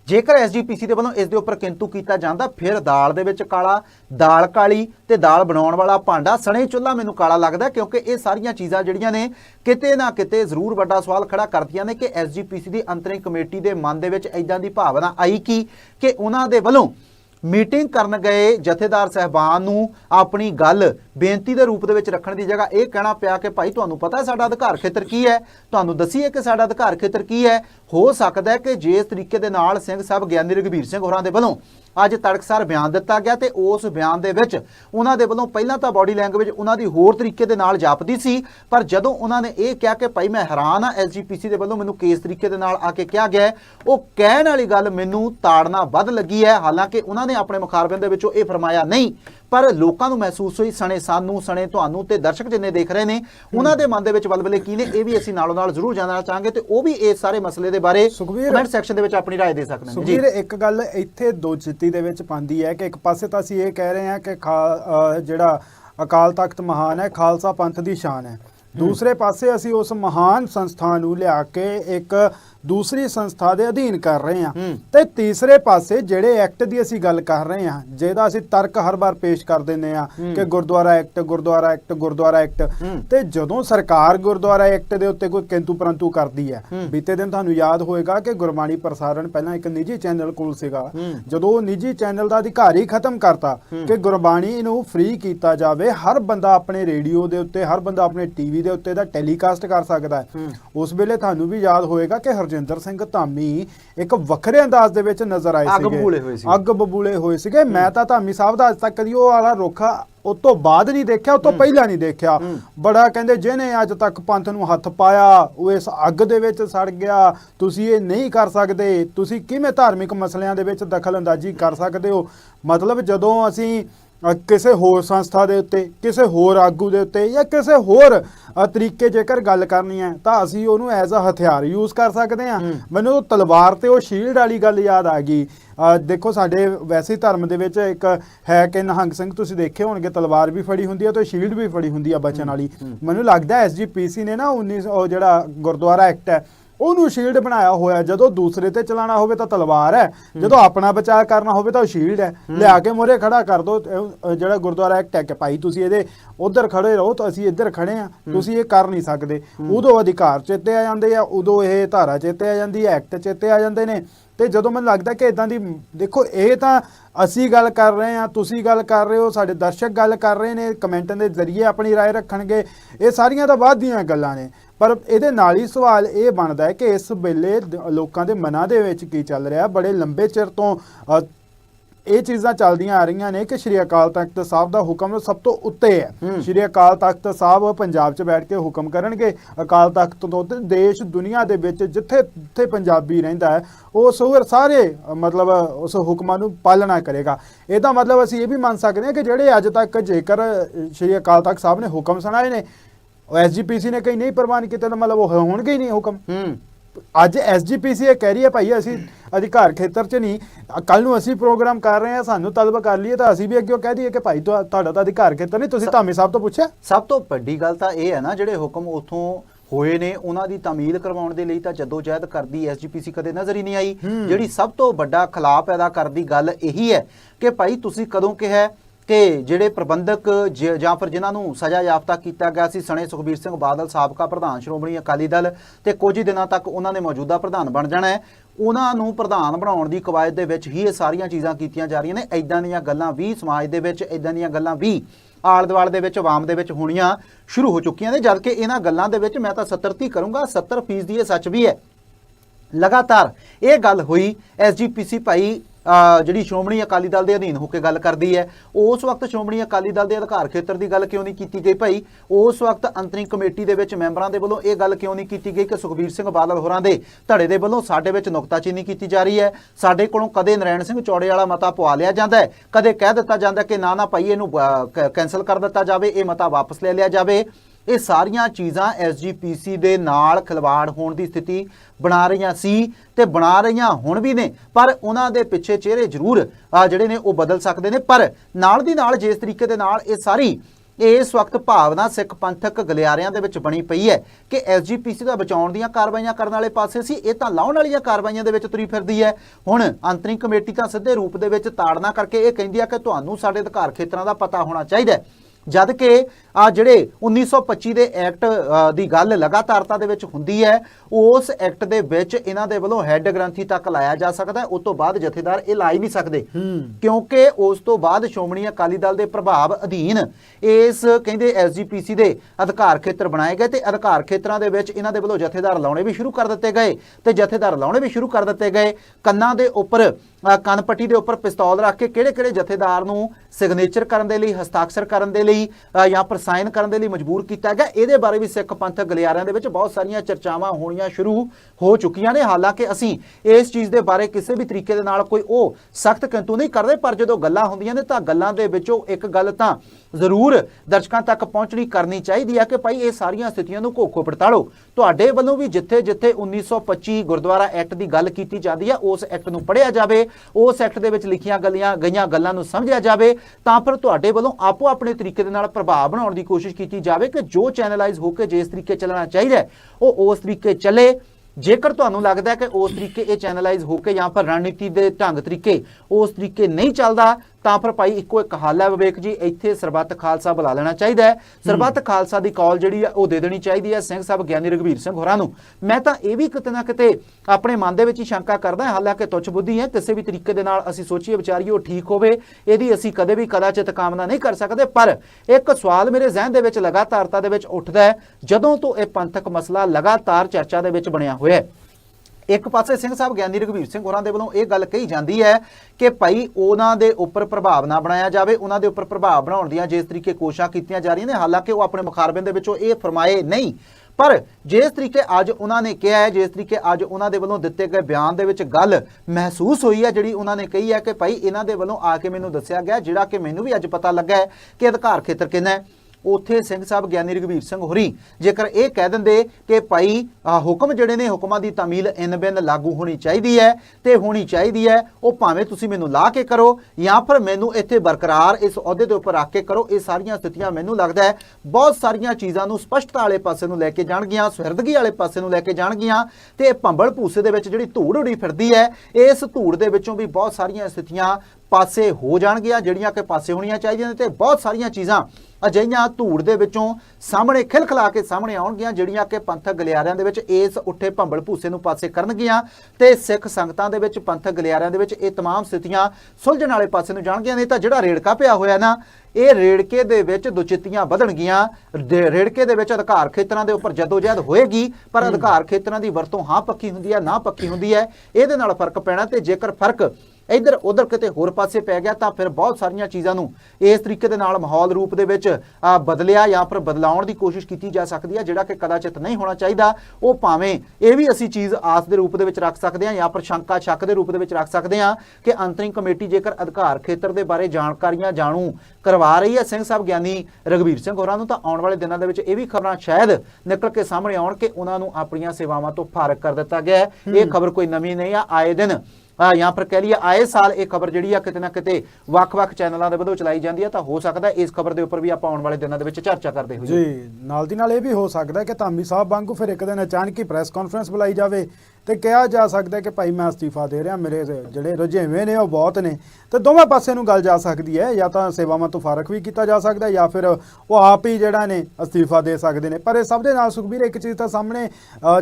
ਜੇਕਰ ਐਸਜੀਪੀਸੀ ਦੇ ਵੱਲੋਂ ਇਸ ਦੇ ਉੱਪਰ ਕਿੰਤੂ ਕੀਤਾ ਜਾਂਦਾ ਫਿਰ ਦਾਲ ਦੇ ਵਿੱਚ ਕਾਲਾ ਦਾਲ ਕਾਲੀ ਤੇ ਦਾਲ ਬਣਾਉਣ ਵਾਲਾ ਭਾਂਡਾ ਸਣੇ ਚੁੱਲ੍ਹਾ ਮੈਨੂੰ ਕਾਲਾ ਲੱਗਦਾ ਕਿਉਂਕਿ ਇਹ ਸਾਰੀਆਂ ਚੀਜ਼ਾਂ ਜਿਹੜੀਆਂ ਨੇ ਕਿਤੇ ਨਾ ਕਿਤੇ ਜ਼ਰੂਰ ਵੱਡਾ ਸਵਾਲ ਖੜਾ ਕਰਦੀਆਂ ਨੇ ਕਿ ਐਸਜੀਪੀਸੀ ਦੀ ਅੰਤਰਿੰਗ ਕਮੇਟੀ ਦੇ ਮਨ ਦੇ ਵਿੱਚ ਇਦਾਂ ਦੀ ਭਾਵਨਾ ਆਈ ਕੀ? ਕਿ ਉਹਨਾਂ ਦੇ ਵੱਲੋਂ ਮੀਟਿੰਗ ਕਰਨ ਗਏ ਜਥੇਦਾਰ ਸਹਿਬਾਨ ਨੂੰ ਆਪਣੀ ਗੱਲ ਬੇਨਤੀ ਦੇ ਰੂਪ ਦੇ ਵਿੱਚ ਰੱਖਣ ਦੀ ਜਗ੍ਹਾ ਇਹ ਕਹਿਣਾ ਪਿਆ ਕਿ ਭਾਈ ਤੁਹਾਨੂੰ ਪਤਾ ਹੈ ਸਾਡਾ ਅਧਿਕਾਰ ਖੇਤਰ ਕੀ ਹੈ? ਤੁਹਾਨੂੰ ਦੱਸੀਏ ਕਿ ਸਾਡਾ ਅਧਿਕਾਰ ਖੇਤਰ ਕੀ ਹੈ? ਹੋ ਸਕਦਾ ਹੈ ਕਿ ਜੇ ਇਸ ਤਰੀਕੇ ਦੇ ਨਾਲ ਸਿੰਘ ਸਾਹਿਬ ਗਿਆਨੀ ਰਘਬੀਰ ਸਿੰਘ ਹੋਰਾਂ ਦੇ ਵੱਲੋਂ ਅੱਜ ਤੜਕਸਾਰ ਬਿਆਨ ਦਿੱਤਾ ਗਿਆ ਤੇ ਉਸ ਬਿਆਨ ਦੇ ਵਿੱਚ ਉਹਨਾਂ ਦੇ ਵੱਲੋਂ ਪਹਿਲਾਂ ਤਾਂ ਬਾਡੀ ਲੈਂਗੁਏਜ ਉਹਨਾਂ ਦੀ ਹੋਰ ਤਰੀਕੇ ਦੇ ਨਾਲ ਜਾਪਦੀ ਸੀ, ਪਰ ਜਦੋਂ ਉਹਨਾਂ ਨੇ ਇਹ ਕਿਹਾ ਕਿ ਭਾਈ ਮੈਂ ਹੈਰਾਨ ਆ ਐਸਜੀਪੀਸੀ ਦੇ ਵੱਲੋਂ ਮੈਨੂੰ ਕਿਸ ਤਰੀਕੇ ਦੇ ਨਾਲ ਆ ਕੇ ਕਿਹਾ ਗਿਆ ਉਹ ਕਹਿਣ ਵਾਲੀ ਗੱਲ ਮੈਨੂੰ ਤਾੜਨਾ ਵੱਧ ਲੱਗੀ ਹੈ, ਹਾਲਾਂਕਿ ਉਹਨਾਂ ਨੇ ਆਪਣੇ ਮੁਖਾਰਬਿੰਦ ਦੇ ਵਿੱਚੋਂ ਇਹ ਫਰਮਾਇਆ ਨਹੀਂ ਪਰ ਲੋਕਾਂ ਨੂੰ ਮਹਿਸੂਸ ਹੋਈ ਸਣੇ ਸਾਨੂੰ ਸਣੇ ਤੁਹਾਨੂੰ ਤੇ ਦਰਸ਼ਕ ਜਿੰਨੇ ਦੇਖ ਰਹੇ ਨੇ ਉਹਨਾਂ ਦੇ ਮਨ ਦੇ ਵਿੱਚ ਬਲਬਲੇ ਕੀ ਨੇ ਇਹ ਵੀ ਅਸੀਂ ਨਾਲੋਂ ਨਾਲ ਜ਼ਰੂਰ ਜਾਣਨਾ ਚਾਹਾਂਗੇ ਤੇ ਉਹ ਵੀ ਇਸ ਸਾਰੇ ਮਸਲੇ ਦੇ ਬਾਰੇ ਸੁਖਬੀਰ- ਕਮੈਂਟ ਸੈਕਸ਼ਨ ਦੇ ਵਿੱਚ ਆਪਣੀ رائے ਦੇ ਸਕਦੇ ਨੇ ਸੁਖਬੀਰ ਇੱਕ ਗੱਲ ਇੱਥੇ ਦੋ ਚਿੱਤੀ ਦੇ ਵਿੱਚ ਪਾਉਂਦੀ ਹੈ ਕਿ ਇੱਕ ਪਾਸੇ ਤਾਂ ਅਸੀਂ ਇਹ ਕਹਿ ਰਹੇ ਹਾਂ ਕਿ ਖਾ- ਅਹ ਜਿਹੜਾ ਅਕਾਲ ਤਖਤ ਮਹਾਨ ਹੈ ਖਾਲਸਾ ਪੰਥ ਦੀ ਸ਼ਾਨ ਹੈ ਦੂਸਰੇ ਪਾਸੇ ਅਸੀਂ ਉਸ ਮਹਾਨ ਸੰਸਥਾ ਨੂੰ ਲਿਆ ਕੇ ਇੱਕ ਦੂਸਰੀ ਸੰਸਥਾ ਦੇ ਅਧੀਨ ਕਰ ਰਹੇ ਹਾਂ। ਤੇ ਤੀਸਰੇ ਪਾਸੇ ਜਿਹੜੇ ਐਕਟ ਦੀ ਅਸੀਂ ਗੱਲ ਕਰ ਰਹੇ ਹਾਂ ਜਿਹਦਾ ਅਸੀਂ ਤਰਕ ਹਰ ਵਾਰ ਪੇਸ਼ ਕਰ ਦਿੰਦੇ ਹੂੰ। ਕਿ Gurdwara act Gurdwara act Gurdwara act. ਤੇ ਜਦੋਂ ਸਰਕਾਰ ਗੁਰਦੁਆਰਾ ਐਕਟ ਦੇ ਉੱਤੇ ਕੋਈ ਕਿੰਤੂ ਪਰੰਤੂ ਕਰਦੀ ਹੈ। ਬੀਤੇ ਦਿਨ ਤੁਹਾਨੂੰ ਯਾਦ ਹੋਏਗਾ ਕਿ ਗੁਰਬਾਣੀ ਪ੍ਰਸਾਰਣ ਪਹਿਲਾਂ ਇੱਕ ਨਿੱਜੀ ਚੈਨਲ ਕੋਲ ਸੀਗਾ। ਜਦੋਂ ਉਹ ਨਿੱਜੀ ਚੈਨਲ ਦਾ ਅਧਿਕਾਰ ਹੀ ਖਤਮ ਕਰਤਾ। ਕਿ ਗੁਰਬਾਣੀ ਨੂੰ ਫ੍ਰੀ ਕੀਤਾ ਜਾਵੇ ਹਰ ਬੰਦਾ ਆਪਣੇ ਰੇਡੀਓ ਦੇ ਉੱਤੇ ਹਰ ਬੰਦਾ ਆਪਣੇ ਟੀਵੀ ਦੇ ਉੱਤੇ ਦਾ ਟੈਲੀਕਾਸਟ ਕਰ ਸਕਦਾ ਹੈ। ਉਸ ਵੇਲੇ ਤੁਹਾਨੂੰ ਵੀ ਯਾਦ ਹੋਏਗਾ ਕਿ ਹਰਜਿੰਦਰ ਸਿੰਘ ਧਾਮੀ ਇੱਕ ਵੱਖਰੇ ਅੰਦਾਜ਼ ਦੇ ਵਿੱਚ ਨਜ਼ਰ ਆਏ ਅੱਗ ਸੀਗੇ। ਬਬੂਲੇ ਹੋਏ ਸੀ। ਅੱਗ ਬਬੂਲੇ ਹੋਏ ਸੀਗੇ। ਮੈਂ ਤਾਂ ਧਾਮੀ ਸਾਹਿਬ ਦਾ ਅੱਜ ਤੱਕ ਕਦੀ ਉਹ ਵਾਲਾ ਰੁੱਖਾ ਉਹ ਤੋਂ ਬਾਅਦ ਨਹੀਂ ਦੇਖਿਆ ਉਹ ਤੋਂ ਪਹਿਲਾਂ ਨਹੀਂ ਦੇਖਿਆ। ਬੜਾ ਕਹਿੰਦੇ ਜਿਹਨੇ ਅੱਜ ਤੱਕ ਪੰਥ ਨੂੰ ਹੱਥ ਪਾਇਆ ਉਹ ਇਸ ਅੱਗ ਦੇ ਵਿੱਚ ਸੜ ਗਿਆ। ਤੁਸੀਂ ਇਹ ਨਹੀਂ ਕਰ ਸਕਦੇ। ਤੁਸੀਂ ਕਿਵੇਂ ਧਾਰਮਿਕ ਮਸਲਿਆਂ ਦੇ ਵਿੱਚ ਦਖਲ ਅੰਦਾਜ਼ੀ ਕਰ ਸਕਦੇ ਹੋ? ਮਤਲਬ ਜਦੋਂ ਅਸੀਂ ਕਿਸੇ ਹੋਰ ਸੰਸਥਾ ਦੇ ਉੱਤੇ ਕਿਸੇ ਹੋਰ ਆਗੂ ਦੇ ਉੱਤੇ ਜਾਂ ਕਿਸੇ ਹੋਰ ਤਰੀਕੇ ਜੇਕਰ ਗੱਲ ਕਰਨੀ ਹੈ ਤਾਂ ਅਸੀਂ ਉਹਨੂੰ ਐਜ਼ ਅ ਹਥਿਆਰ ਯੂਜ਼ ਕਰ ਸਕਦੇ ਹਾਂ। ਹੂੰ। ਮੈਨੂੰ ਉਹ ਤਲਵਾਰ ਤੇ ਉਹ ਸ਼ੀਲਡ ਵਾਲੀ ਗੱਲ ਯਾਦ ਆ ਗਈ। ਦੇਖੋ ਸਾਡੇ ਵੈਸੇ ਧਰਮ ਦੇ ਵਿੱਚ ਇੱਕ ਹੈ ਕਿ ਨਿਹੰਗ ਸਿੰਘ ਤੁਸੀਂ ਦੇਖੇ ਹੋਣਗੇ ਤਲਵਾਰ ਵੀ ਫੜੀ ਹੁੰਦੀ ਹੈ ਤੇ ਸ਼ੀਲਡ ਵੀ ਫੜੀ ਹੁੰਦੀ ਆ ਬਚਨ ਵਾਲੀ। ਮੈਨੂੰ ਲੱਗਦਾ ਐਸਜੀਪੀਸੀ ਨੇ ਨਾ 19 ਉਹ ਜਿਹੜਾ ਗੁਰਦੁਆਰਾ ਐਕਟ ਹੈ ਉਹਨੂੰ ਸ਼ੀਲਡ ਬਣਾਇਆ ਹੋਇਆ ਜਦੋਂ ਦੂਸਰੇ ਤੇ ਚਲਾਣਾ ਹੋਵੇ ਤਾਂ ਤਲਵਾਰ ਹੈ ਜਦੋਂ ਆਪਣਾ ਬਚਾਅ ਕਰਨਾ ਹੋਵੇ ਤਾਂ ਉਹ ਸ਼ੀਲਡ ਹੈ ਲਿਆ ਕੇ ਮੋਰੇ ਖੜਾ ਕਰ ਦੋ ਜਿਹੜਾ ਗੁਰਦੁਆਰਾ ਐਕਟ ਹੈ ਕਿ ਭਾਈ ਤੁਸੀਂ ਇਹਦੇ ਉਧਰ ਖੜੇ ਰਹੋ ਤਾਂ ਅਸੀਂ ਇੱਧਰ ਖੜੇ ਆ ਤੁਸੀਂ ਇਹ ਕਰ ਨਹੀਂ ਸਕਦੇ ਉਦੋਂ ਅਧਿਕਾਰ ਚੇਤੇ ਆ ਜਾਂਦੇ ਆ ਉਦੋਂ ਇਹ ਧਾਰਾ ਚੇਤੇ ਆ ਜਾਂਦੀ ਹੈ ਐਕਟ ਚੇਤੇ ਆ ਜਾਂਦੇ ਨੇ ਤੇ ਜਦੋਂ ਮੈਨੂੰ ਲੱਗਦਾ ਕਿ ਇਦਾਂ ਦੀ ਦੇਖੋ ਇਹ ਤਾਂ ਅਸੀਂ ਗੱਲ ਕਰ ਰਹੇ ਹਾਂ ਤੁਸੀਂ ਗੱਲ ਕਰ ਰਹੇ ਹੋ ਸਾਡੇ ਦਰਸ਼ਕ ਗੱਲ ਕਰ ਰਹੇ ਨੇ ਕਮੈਂਟਾਂ ਦੇ ਜ਼ਰੀਏ ਆਪਣੀ رائے ਰੱਖਣਗੇ ਇਹ ਸਾਰੀਆਂ ਤਾਂ ਬਾਅਦ ਦੀਆਂ ਗੱਲਾਂ ਨੇ ਪਰ ਇਹਦੇ ਨਾਲ ਹੀ ਸਵਾਲ ਇਹ ਬਣਦਾ ਹੈ ਕਿ ਇਸ ਵੇਲੇ ਲੋਕਾਂ ਦੇ ਮਨਾਂ ਦੇ ਵਿੱਚ ਕੀ ਚੱਲ ਰਿਹਾ ਬੜੇ ਲੰਬੇ ਚਿਰ ਤੋਂ ਇਹ ਚੀਜ਼ਾਂ ਚੱਲਦੀਆਂ ਆ ਰਹੀਆਂ ਨੇ ਕਿ ਸ਼੍ਰੀ ਅਕਾਲ ਤਖਤ ਸਾਹਿਬ ਦਾ ਹੁਕਮ ਸਭ ਤੋਂ ਉੱਤੇ ਹੈ। ਸ਼੍ਰੀ ਅਕਾਲ ਤਖਤ ਸਾਹਿਬ ਪੰਜਾਬ 'ਚ ਬੈਠ ਕੇ ਹੁਕਮ ਕਰਨਗੇ। ਅਕਾਲ ਤਖਤ ਤੋਂ ਦੇਸ਼ ਦੁਨੀਆ ਦੇ ਵਿੱਚ ਜਿੱਥੇ ਜਿੱਥੇ ਪੰਜਾਬੀ ਰਹਿੰਦਾ ਹੈ ਉਹ ਸੂਰ ਸਾਰੇ ਮਤਲਬ ਉਸ ਹੁਕਮਾਂ ਨੂੰ ਪਾਲਣਾ ਕਰੇਗਾ। ਇਹਦਾ ਮਤਲਬ ਅਸੀਂ ਇਹ ਵੀ ਮੰਨ ਸਕਦੇ ਹਾਂ ਕਿ ਜਿਹੜੇ ਅੱਜ ਤੱਕ ਜੇਕਰ ਸ਼੍ਰੀ ਅਕਾਲ ਤਖਤ ਸਾਹਿਬ ਨੇ ਹੁਕਮ ਸੁਣਾਏ ਨੇ ਉਹ ਐਸਜੀਪੀਸੀ ਨੇ ਕਈ ਨਹੀਂ ਪ੍ਰਵਾਨ ਕੀਤੇ ਤਾਂ ਮਤਲਬ ਉਹ ਹੋਣਗੇ ਹੀ ਨਹੀਂ ਹੁਕਮ। ਹੂੰ। ਅੱਜ ਐਸਜੀਪੀਸੀ ਇਹ ਕਹਿ ਰਹੀ ਹੈ ਭਾਈ ਅਸੀਂ ਅਧਿਕਾਰ ਖੇਤਰ 'ਚ ਨਹੀਂ ਕੱਲ ਨੂੰ ਅਸੀਂ ਪ੍ਰੋਗਰਾਮ ਕਰ ਰਹੇ ਹਾਂ ਸਾਨੂੰ ਤਲਬ ਕਰ ਲਈਏ ਤਾਂ ਅਸੀਂ ਵੀ ਅੱਗੇ ਕਹਿ ਦਈਏ ਕਿ ਭਾਈ ਤੁਹਾ- ਤੁਹਾਡਾ ਤਾਂ ਅਧਿਕਾਰ ਖੇਤਰ ਨਹੀਂ ਤੁਸੀਂ ਧਾਮੀ ਸਾਹਿਬ ਤੋਂ ਪੁੱਛਿਆ? ਸਭ ਤੋਂ ਵੱਡੀ ਗੱਲ ਤਾਂ ਇਹ ਹੈ ਨਾ ਜਿਹੜੇ ਹੁਕਮ ਉਥੋਂ ਹੋਏ ਨੇ ਉਹਨਾਂ ਦੀ ਤਾਮੀਲ ਕਰਵਾਉਣ ਦੇ ਲਈ ਤਾਂ ਜਦੋਜਹਿਦ ਕਰਦੀ ਐਸਜੀਪੀਸੀ ਕਦੇ ਨਜ਼ਰ ਹੀ ਨਹੀਂ ਆਈ। ਜਿਹੜੀ ਸਭ ਤੋਂ ਵੱਡਾ ਖਲਾ ਪੈਦਾ ਕਰਦੀ ਗੱਲ ਇਹੀ ਹੈ ਕਿ ਭਾਈ ਤੁਸੀਂ ਕਦੋਂ ਕਿਹਾ ਕਿ ਜਿਹੜੇ ਪ੍ਰਬੰਧਕ ਜ- ਜਾਂ ਫਿਰ ਜਿਨ੍ਹਾਂ ਨੂੰ ਸਜ਼ਾ ਯਾਫਤਾ ਕੀਤਾ ਗਿਆ ਸੀ, ਸਣੇ ਸੁਖਬੀਰ ਸਿੰਘ ਬਾਦਲ ਸਾਬਕਾ ਪ੍ਰਧਾਨ ਸ਼੍ਰੋਮਣੀ ਅਕਾਲੀ ਦਲ ਤੇ ਕੁਝ ਹੀ ਦਿਨਾਂ ਤੱਕ ਉਹਨਾਂ ਨੇ ਮੌਜੂਦਾ ਪ੍ਰਧਾਨ ਬਣ ਜਾਣਾ ਹੈ। ਉਹਨਾਂ ਨੂੰ ਪ੍ਰਧਾਨ ਬਣਾਉਣ ਦੀ ਕਵਾਇਦ ਦੇ ਵਿੱਚ ਹੀ ਇਹ ਸਾਰੀਆਂ ਚੀਜ਼ਾਂ ਕੀਤੀਆਂ ਜਾ ਰਹੀਆਂ ਨੇ। ਐਦਾਂ ਦੀਆਂ ਗੱਲਾਂ ਵੀ ਸਮਾਜ ਦੇ ਵਿੱਚ ਐਦਾਂ ਦੀਆਂ ਗੱਲਾਂ ਵੀ ਆਲ਼ ਦੁਆਲੇ ਦੇ ਵਿੱਚ, ਆਵਾਮ ਦੇ ਵਿੱਚ ਹੋਣੀਆਂ ਸ਼ੁਰੂ ਹੋ ਚੁੱਕੀਆਂ ਨੇ। ਜਦਕਿ ਇਹਨਾਂ ਗੱਲਾਂ ਦੇ ਵਿੱਚ ਮੈਂ ਤਾਂ 70 ਕਰੂੰਗਾ 70% ਇਹ ਸੱਚ ਵੀ ਹੈ। ਲਗਾਤਾਰ ਇਹ ਗੱਲ ਹੋਈ ਐਸਜੀਪੀਸੀ ਭਾਈ ਜਿਹੜੀ ਸ਼੍ਰੋਮਣੀ ਅਕਾਲੀ ਦਲ ਦੇ ਅਧੀਨ ਹੋ ਕੇ ਗੱਲ ਕਰਦੀ ਹੈ ਉਸ ਵਕਤ ਸ਼੍ਰੋਮਣੀ ਅਕਾਲੀ ਦਲ ਦੇ ਅਧਿਕਾਰ ਖੇਤਰ ਦੀ ਗੱਲ ਕਿਉਂ ਨਹੀਂ ਕੀਤੀ ਗਈ ਭਾਈ? ਉਸ ਵਕਤ ਅੰਤਰਿੰਗ ਕਮੇਟੀ ਦੇ ਵਿੱਚ ਮੈਂਬਰਾਂ ਦੇ ਵੱਲੋਂ ਇਹ ਗੱਲ ਕਿਉਂ ਨਹੀਂ ਕੀਤੀ ਗਈ ਕਿ ਸੁਖਬੀਰ ਸਿੰਘ ਬਾਦਲ ਹੋਰਾਂ ਦੇ ਧੜੇ ਦੇ ਵੱਲੋਂ ਸਾਡੇ ਵਿੱਚ ਨੁਕਤਾਚੀਨੀ ਕੀਤੀ ਜਾ ਰਹੀ ਹੈ? ਸਾਡੇ ਕੋਲੋਂ ਕਦੇ ਨਰੈਣ ਸਿੰਘ ਚੌੜੇ ਵਾਲਾ ਮਤਾ ਪਵਾ ਲਿਆ ਜਾਂਦਾ ਹੈ? ਕਦੇ ਕਹਿ ਦਿੱਤਾ ਜਾਂਦਾ ਕਿ ਨਾ ਨਾ ਭਾਈ ਇਹਨੂੰ ਅਹ, ਕੈਂਸਲ ਕਰ ਦਿੱਤਾ ਜਾਵੇ ਇਹ ਮਤਾ ਵਾਪਸ ਲੈ ਲਿਆ ਜਾਵੇ? ਇਹ ਸਾਰੀਆਂ ਚੀਜ਼ਾਂ ਐਸਜੀਪੀਸੀ ਦੇ ਨਾਲ ਖਿਲਵਾੜ ਹੋਣ ਦੀ ਸਥਿਤੀ ਬਣਾ ਰਹੀਆਂ ਸੀ ਤੇ ਬਣਾ ਰਹੀਆਂ ਹੁਣ ਵੀ ਨੇ, ਪਰ ਉਹਨਾਂ ਦੇ ਪਿੱਛੇ ਚਿਹਰੇ ਜ਼ਰੂਰ ਜਿਹੜੇ ਨੇ ਉਹ ਬਦਲ ਸਕਦੇ ਨੇ। ਪਰ ਨਾਲ ਦੀ ਨਾਲ ਜਿਸ ਤਰੀਕੇ ਦੇ ਨਾਲ ਇਹ ਸਾਰੀ, ਇਸ ਵਕਤ ਭਾਵਨਾ ਸਿੱਖ ਪੰਥਕ ਗਲਿਆਰਿਆਂ ਦੇ ਵਿੱਚ ਬਣੀ ਪਈ ਹੈ ਕਿ ਐਸਜੀਪੀਸੀ ਦਾ ਬਚਾਉਣ ਦੀਆਂ ਕਾਰਵਾਈਆਂ ਕਰਨ ਵਾਲੇ ਪਾਸੇ ਸੀ, ਇਹ ਤਾਂ ਲਾਉਣ ਵਾਲੀਆਂ ਕਾਰਵਾਈਆਂ ਦੇ ਵਿੱਚ ਤੁਰੀ ਫਿਰਦੀ ਹੈ। ਹੁਣ ਅੰਤਰਿੰਗ ਕਮੇਟੀ ਤਾਂ ਸਿੱਧੇ ਰੂਪ ਦੇ ਵਿੱਚ ਤਾੜਨਾ ਕਰਕੇ ਇਹ ਕਹਿੰਦੀ ਆ ਕਿ ਤੁਹਾਨੂੰ ਸਾਡੇ ਅਧਿਕਾਰ ਖੇਤਰਾਂ ਦਾ ਪਤਾ ਹੋਣਾ ਚਾਹੀਦਾ ਹੈ। ਜਦ ਕਿ ਆ ਜਿਹੜੇ 1925 ਦੇ ਐਕਟ ਦੀ ਗੱਲ ਲਗਾਤਾਰਤਾ ਦੇ ਵਿੱਚ ਹੁੰਦੀ ਹੈ ਉਸ ਐਕਟ ਦੇ ਵਿੱਚ ਇਹਨਾਂ ਦੇ ਵੱਲੋਂ ਹੈੱਡ ਗ੍ਰੰਥੀ ਤੱਕ ਲਾਇਆ ਜਾ ਸਕਦਾ ਹੈ ਉਸ ਤੋਂ ਬਾਅਦ ਜਥੇਦਾਰ ਇਹ ਲਾ ਹੀ ਨਹੀਂ ਸਕਦੇ। ਕਿਉਂਕਿ ਉਸ ਤੋਂ ਬਾਅਦ ਸ਼੍ਰੋਮਣੀ ਅਕਾਲੀ ਦਲ ਦੇ ਪ੍ਰਭਾਵ ਅਧੀਨ ਇਸ ਕਹਿੰਦੇ ਐਸਜੀਪੀਸੀ ਦੇ ਅਧਿਕਾਰ ਖੇਤਰ ਬਣਾਏ ਗਏ ਤੇ ਅਧਿਕਾਰ ਖੇਤਰਾਂ ਦੇ ਵਿੱਚ ਇਹਨਾਂ ਦੇ ਵੱਲੋਂ ਜਥੇਦਾਰ ਲਾਉਣੇ ਵੀ ਸ਼ੁਰੂ ਕਰ ਦਿੱਤੇ ਗਏ ਤੇ ਜਥੇਦਾਰ ਲਾਉਣੇ ਵੀ ਸ਼ੁਰੂ ਕਰ ਦਿੱਤੇ ਗਏ। ਕੰਨਾਂ ਦੇ ਉੱਪਰ ਅ, ਕੰਨਪੱਟੀ ਦੇ ਉੱਪਰ ਪਿਸਤੌਲ ਰੱਖ ਕੇ ਕਿਹੜੇ ਕਿਹੜੇ ਜਥੇਦਾਰ ਨੂੰ ਸਿਗਨੇਚਰ ਕਰਨ ਦੇ ਲਈ ਹਸਤਾਖਰ ਕਰਨ ਦੇ ਲਈ ਜਾਂ ਪਰ ਸਾਈਨ ਕਰਨ ਦੇ ਲਈ ਮਜਬੂਰ ਕੀਤਾ ਗਿਆ। ਇਹਦੇ ਬਾਰੇ ਵੀ ਸਿੱਖ ਪੰਥਕ ਗਲਿਆਰਿਆਂ ਦੇ ਵਿੱਚ ਬਹੁਤ ਸਾਰੀਆਂ ਚਰਚਾਵਾਂ ਹੋਣੀਆਂ ਸ਼ੁਰੂ ਹੋ ਚੁੱਕੀਆਂ ਨੇ। ਹਾਲਾਂਕਿ ਅਸੀਂ ਇਸ ਚੀਜ਼ ਦੇ ਬਾਰੇ ਕਿਸੇ ਵੀ ਤਰੀਕੇ ਦੇ ਨਾਲ ਕੋਈ ਉਹ ਸਖਤ ਕਿੰਤੂ ਨਹੀਂ ਕਰਦੇ, ਪਰ ਜਦੋਂ ਗੱਲਾਂ ਹੁੰਦੀਆਂ ਨੇ ਤਾਂ ਗੱਲਾਂ ਦੇ ਵਿੱਚੋਂ ਇੱਕ ਗੱਲ ਤਾਂ ਜ਼ਰੂਰ ਦਰਸ਼ਕਾਂ ਤੱਕ ਪਹੁੰਚਣੀ ਕਰਨੀ ਚਾਹੀਦੀ ਹੈ ਕਿ ਭਾਈ ਇਹ ਸਾਰੀਆਂ ਸਥਿਤੀਆਂ ਨੂੰ ਘੋਖੋ ਪੜਤਾਲੋ ਤੁਹਾਡੇ ਵੱਲੋਂ ਵੀ ਜਿੱਥੇ ਜਿੱਥੇ 1925 ਗੁਰਦੁਆਰਾ ਐਕਟ ਦੀ ਗੱਲ ਕੀਤੀ ਜਾਂਦੀ ਹੈ, ਉਸ ਐਕਟ ਨੂੰ ਪੜ੍ਹਿਆ ਜਾਵੇ, ਉਸ ਐਕਟ ਦੇ ਵਿੱਚ ਲਿਖੀਆਂ ਗੱਲਾਂ ਗਈਆਂ ਗੱਲਾਂ ਨੂੰ ਸਮਝਿਆ ਜਾਵੇ, ਤਾਂ ਫਿਰ ਤੁਹਾਡੇ ਵੱਲੋਂ ਆਪੋ ਆਪਣੇ ਤਰੀਕੇ ਦੇ ਨਾਲ ਪ੍ਰਭਾਵ ਬਣਾਉਣ ਦੀ ਕੋਸ਼ਿਸ਼ ਕੀਤੀ ਜਾਵੇ ਕਿ ਜੋ ਚੈਨਲਾਈਜ਼ ਹੋ ਕੇ ਜਿਸ ਤਰੀਕੇ ਚੱਲਣਾ ਚਾਹੀਦਾ ਉਹ ਉਸ ਤਰੀਕੇ ਚੱਲੇ। ਜੇਕਰ ਤੁਹਾਨੂੰ ਲੱਗਦਾ ਹੈ ਕਿ ਉਸ ਤਰੀਕੇ ਇਹ ਚੈਨਲਾਈਜ਼ ਹੋ ਕੇ ਜਾਂ ਫਿਰ ਰਣਨੀਤੀ ਦੇ ਢੰਗ ਤਰੀਕੇ ਉਸ ਤਰੀਕੇ ਨਹੀਂ ਚੱਲਦਾ ਤਾਂ ਫਿਰ ਭਾਈ ਇੱਕੋ ਇੱਕ ਹੱਲ ਹੈ ਵਿਵੇਕ ਜੀ ਇੱਥੇ ਸਰਬੱਤ ਖਾਲਸਾ ਬੁਲਾ ਲੈਣਾ ਚਾਹੀਦਾ ਹੈ। ਸਰਬੱਤ ਖਾਲਸਾ ਦੀ ਕਾਲ ਜਿਹੜੀ ਆ ਉਹ ਦੇ ਦੇਣੀ ਚਾਹੀਦੀ ਹੈ ਸਿੰਘ ਸਾਹਿਬ ਗਿਆਨੀ ਰਘਵੀਰ ਸਿੰਘ ਹੋਰਾਂ ਨੂੰ। ਮੈਂ ਤਾਂ ਇਹ ਵੀ ਕਿਤੇ ਨਾ ਕਿਤੇ ਆਪਣੇ ਮਨ ਦੇ ਵਿੱਚ ਹੀ ਸ਼ੰਕਾ ਕਰਦਾ ਹਾਂ, ਹਾਲਾਂਕਿ ਤੁੱਛ ਬੁੱਧੀ ਹੈ ਕਿਸੇ ਵੀ ਤਰੀਕੇ ਦੇ ਨਾਲ ਅਸੀਂ ਸੋਚੀਏ ਵਿਚਾਰੀਏ ਉਹ ਠੀਕ ਹੋਵੇ ਇਹਦੀ ਅਸੀਂ ਕਦੇ ਵੀ ਕਦਾਚਿਤ ਕਾਮਨਾ ਨਹੀਂ ਕਰ ਸਕਦੇ ਪਰ ਇੱਕ ਸਵਾਲ ਮੇਰੇ ਜ਼ਿਹਨ ਦੇ ਵਿੱਚ ਲਗਾਤਾਰਤਾ ਦੇ ਵਿੱਚ ਉੱਠਦਾ ਹੈ ਜਦੋਂ ਤੋਂ ਇਹ ਪੰਥਕ ਮਸਲਾ ਲਗਾਤਾਰ ਚਰਚਾ ਦੇ ਵਿੱਚ ਬਣਿਆ ਹੋਇਆ ਹੈ। ਇੱਕ ਪਾਸੇ ਸਿੰਘ ਸਾਹਿਬ ਗਿਆਨੀ ਰਘਵੀਰ ਸਿੰਘ ਹੋਰਾਂ ਦੇ ਵੱਲੋਂ ਇਹ ਗੱਲ ਕਹੀ ਜਾਂਦੀ ਹੈ ਕਿ ਭਾਈ ਉਹਨਾਂ ਦੇ ਉੱਪਰ ਪ੍ਰਭਾਵ ਨਾ ਬਣਾਇਆ ਜਾਵੇ, ਉਹਨਾਂ ਦੇ ਉੱਪਰ ਪ੍ਰਭਾਵ ਬਣਾਉਣ ਦੀਆਂ ਜਿਸ ਤਰੀਕੇ ਕੋਸ਼ਿਸ਼ਾਂ ਕੀਤੀਆਂ ਜਾ ਰਹੀਆਂ ਨੇ, ਹਾਲਾਂਕਿ ਉਹ ਆਪਣੇ ਮੁਖਾਰਬੇ ਦੇ ਵਿੱਚੋਂ ਇਹ ਫਰਮਾਏ ਨਹੀਂ। ਪਰ ਜਿਸ ਤਰੀਕੇ ਅੱਜ ਉਹਨਾਂ ਨੇ ਕਿਹਾ ਹੈ, ਜਿਸ ਤਰੀਕੇ ਅੱਜ ਉਹਨਾਂ ਦੇ ਵੱਲੋਂ ਦਿੱਤੇ ਗਏ ਬਿਆਨ ਦੇ ਵਿੱਚ ਗੱਲ ਮਹਿਸੂਸ ਹੋਈ ਹੈ, ਜਿਹੜੀ ਉਹਨਾਂ ਨੇ ਕਹੀ ਹੈ ਕਿ ਭਾਈ ਇਹਨਾਂ ਦੇ ਵੱਲੋਂ ਆ ਕੇ ਮੈਨੂੰ ਦੱਸਿਆ ਗਿਆ, ਜਿਹੜਾ ਕਿ ਮੈਨੂੰ ਵੀ ਅੱਜ ਪਤਾ ਲੱਗਾ ਹੈ ਕਿ ਅਧਿਕਾਰ ਖੇਤਰ ਕਿੰਨਾ ਹੈ। ਉੱਥੇ ਸਿੰਘ ਸਾਹਿਬ ਗਿਆਨੀ ਰਘਵੀਰ ਸਿੰਘ ਹੋਰੀ ਜੇਕਰ ਇਹ ਕਹਿ ਦਿੰਦੇ ਕਿ ਭਾਈ ਹੁਕਮ ਜਿਹੜੇ ਨੇ ਹੁਕਮਾਂ ਦੀ ਤਾਮੀਲ ਇਨ ਬਿਨ ਲਾਗੂ ਹੋਣੀ ਚਾਹੀਦੀ ਹੈ ਤੇ ਹੋਣੀ ਚਾਹੀਦੀ ਹੈ, ਉਹ ਭਾਵੇਂ ਤੁਸੀਂ ਮੈਨੂੰ ਲਾ ਕੇ ਕਰੋ ਜਾਂ ਫਿਰ ਮੈਨੂੰ ਇੱਥੇ ਬਰਕਰਾਰ ਇਸ ਅਹੁਦੇ ਦੇ ਉੱਪਰ ਰੱਖ ਕੇ ਕਰੋ, ਇਹ ਸਾਰੀਆਂ ਸਥਿਤੀਆਂ ਮੈਨੂੰ ਲੱਗਦਾ ਹੈ। ਬਹੁਤ ਸਾਰੀਆਂ ਚੀਜ਼ਾਂ ਨੂੰ ਸਪਸ਼ਟਤਾ ਵਾਲੇ ਪਾਸੇ ਨੂੰ ਲੈ ਕੇ ਜਾਣਗੀਆਂ ਸੁਹਿਰਦਗੀ ਵਾਲੇ ਪਾਸੇ ਨੂੰ ਲੈ ਕੇ ਜਾਣਗੀਆਂ ਤੇ ਇਹ ਭੰਬਲ ਭੂਸੇ ਦੇ ਵਿੱਚ ਜਿਹੜੀ ਧੂੜ ਉੜੀ ਫਿਰਦੀ ਹੈ, ਇਸ ਧੂੜ ਦੇ ਵਿੱਚੋਂ ਵੀ ਬਹੁਤ ਸਾਰੀਆਂ ਸਥਿਤੀਆਂ ਪਾਸੇ ਹੋ ਜਾਣਗੀਆਂ ਜਿਹੜੀਆਂ ਕਿ ਪਾਸੇ ਹੋਣੀਆਂ ਚਾਹੀਦੀਆਂ ਨੇ ਤੇ ਬਹੁਤ ਸਾਰੀਆਂ ਚੀਜ਼ਾਂ ਅਜਿਹੀਆਂ ਧੂੜ ਦੇ ਵਿੱਚੋਂ ਸਾਹਮਣੇ ਖਿਲਖਲਾ ਕੇ ਸਾਹਮਣੇ ਆਉਣਗੀਆਂ ਜਿਹੜੀਆਂ ਕਿ ਪੰਥਕ ਗਲਿਆਰਿਆਂ ਦੇ ਵਿੱਚ ਇਸ ਉੱਠੇ ਭੰਬਲ ਭੂਸੇ ਨੂੰ ਪਾਸੇ ਕਰਨਗੀਆਂ ਤੇ ਸਿੱਖ ਸੰਗਤਾਂ ਦੇ ਵਿੱਚ ਪੰਥਕ ਗਲਿਆਰਿਆਂ ਦੇ ਵਿੱਚ ਇਹ तमाम ਸਥਿਤੀਆਂ ਸੁਲਝਣ ਵਾਲੇ ਪਾਸੇ ਨੂੰ ਜਾਣਗੀਆਂ ਨਹੀਂ ਤਾਂ ਜਿਹੜਾ ਰੇੜਕਾ ਪਿਆ ਹੋਇਆ ਨਾ ਇਹ ਰੇੜਕੇ ਦੇ ਵਿੱਚ ਦੁਚਿੱਤੀਆਂ ਵਧਣਗੀਆਂ ਦੇ- ਰੇੜਕੇ ਦੇ ਵਿੱਚ ਅਧਿਕਾਰ ਖੇਤਰਾਂ ਦੇ ਉੱਪਰ ਜਦੋਜਹਿਦ ਹੋਏਗੀ ਪਰ ਅਧਿਕਾਰ ਖੇਤਰਾਂ ਦੀ ਵਰਤੋਂ ਹਾਂ ਪੱਕੀ ਹੁੰਦੀ ਹੈ ਨਾ ਪੱਕੀ ਹੁੰਦੀ ਹੈ ਇਹਦੇ ਨਾਲ ਫਰਕ ਪੈਣਾ ਤੇ ਜੇਕਰ ਫਰਕ ਇੱਧਰ ਉਧਰ ਕਿਤੇ ਹੋਰ ਪਾਸੇ ਪੈ ਗਿਆ ਤਾਂ ਫਿਰ ਬਹੁਤ ਸਾਰੀਆਂ ਚੀਜ਼ਾਂ ਨੂੰ ਇਸ ਤਰੀਕੇ ਦੇ ਨਾਲ ਮਾਹੌਲ ਰੂਪ ਦੇ ਵਿੱਚ ਬਦਲਿਆ ਜਾਂ ਫਿਰ ਬਦਲਾਉਣ ਦੀ ਕੋਸ਼ਿਸ਼ ਕੀਤੀ ਜਾ ਸਕਦੀ ਹੈ ਜਿਹੜਾ ਕਿ ਕਦਾਚਿਤ ਨਹੀਂ ਹੋਣਾ ਚਾਹੀਦਾ। ਉਹ ਭਾਵੇਂ ਇਹ ਵੀ ਅਸੀਂ ਚੀਜ਼ ਆਸ ਦੇ ਰੂਪ ਦੇ ਵਿੱਚ ਰੱਖ ਸਕਦੇ ਹਾਂ ਜਾਂ ਫਿਰ ਸ਼ੰਕਾ ਸ਼ੱਕ ਦੇ ਰੂਪ ਦੇ ਵਿੱਚ ਰੱਖ ਸਕਦੇ ਹਾਂ ਕਿ ਅੰਤਰਿੰਗ ਕਮੇਟੀ ਜੇਕਰ ਅਧਿਕਾਰ ਖੇਤਰ ਦੇ ਬਾਰੇ ਜਾਣਕਾਰੀਆਂ ਜਾਣੂ ਕਰਵਾ ਰਹੀ ਹੈ ਸਿੰਘ ਸਾਹਿਬ ਗਿਆਨੀ ਰਘਵੀਰ ਸਿੰਘ ਹੋਰਾਂ ਨੂੰ ਤਾਂ ਆਉਣ ਵਾਲੇ ਦਿਨਾਂ ਦੇ ਵਿੱਚ ਇਹ ਵੀ ਖਬਰਾਂ ਸ਼ਾਇਦ ਨਿਕਲ ਕੇ ਸਾਹਮਣੇ ਆਉਣ ਕਿ ਉਹਨਾਂ ਨੂੰ ਆਪਣੀਆਂ ਸੇਵਾਵਾਂ ਤੋਂ ਫਾਰਗ ਕਰ ਦਿੱਤਾ ਗਿਆ ਹੈ। ਇਹ ਖਬਰ ਕੋਈ ਨਵੀਂ ਨਹੀਂ ਆ ਆਏ ਦਿਨ ਜਾਂ ਫਿਰ ਕਹਿ ਲਈਏ ਆਏ ਸਾਲ ਇਹ ਖਬਰ ਜਿਹੜੀ ਆ ਕਿਤੇ ਨਾ ਕਿਤੇ ਵੱਖ-ਵੱਖ ਚੈਨਲਾਂ ਦੇ ਵੱਲੋਂ ਚਲਾਈ ਜਾਂਦੀ ਆ, ਤਾਂ ਹੋ ਸਕਦਾ ਇਸ ਖਬਰ ਦੇ ਉੱਪਰ ਵੀ ਆਪਾਂ ਆਉਣ ਵਾਲੇ ਦਿਨਾਂ ਦੇ ਵਿੱਚ ਚਰਚਾ ਕਰਦੇ ਹੋਈਏ। ਜੀ, ਨਾਲ ਦੀ ਨਾਲ ਇਹ ਵੀ ਹੋ ਸਕਦਾ ਕਿ ਧਾਮੀ ਸਾਹਿਬ ਵਾਂਗੂ ਫਿਰ ਇੱਕ ਦਿਨ ਅਚਾਨਕ ਹੀ ਪ੍ਰੈਸ ਕਾਨਫਰੰਸ ਬੁਲਾਈ ਜਾਵੇ। ਤੇ ਕਿਹਾ ਜਾ ਸਕਦਾ ਕਿ ਭਾਈ ਮੈਂ ਅਸਤੀਫਾ ਦੇ ਰਿਹਾ ਮੇਰੇ ਜਿਹੜੇ ਰੁਝੇਵੇਂ ਨੇ ਉਹ ਬਹੁਤ ਨੇ। ਤੇ ਦੋਵੇਂ ਪਾਸੇ ਨੂੰ ਗੱਲ ਜਾ ਸਕਦੀ ਹੈ ਜਾਂ ਤਾਂ ਸੇਵਾਵਾਂ ਤੋਂ ਫਾਰਕ ਵੀ ਕੀਤਾ ਜਾ ਸਕਦਾ ਜਾਂ ਫਿਰ ਉਹ ਆਪ ਹੀ ਜਿਹੜਾ ਨੇ ਅਸਤੀਫਾ ਦੇ ਸਕਦੇ ਨੇ। ਪਰ ਇਹ ਸਭ ਦੇ ਨਾਲ ਸੁਖਬੀਰ ਇੱਕ ਚੀਜ਼ ਤਾਂ ਸਾਹਮਣੇ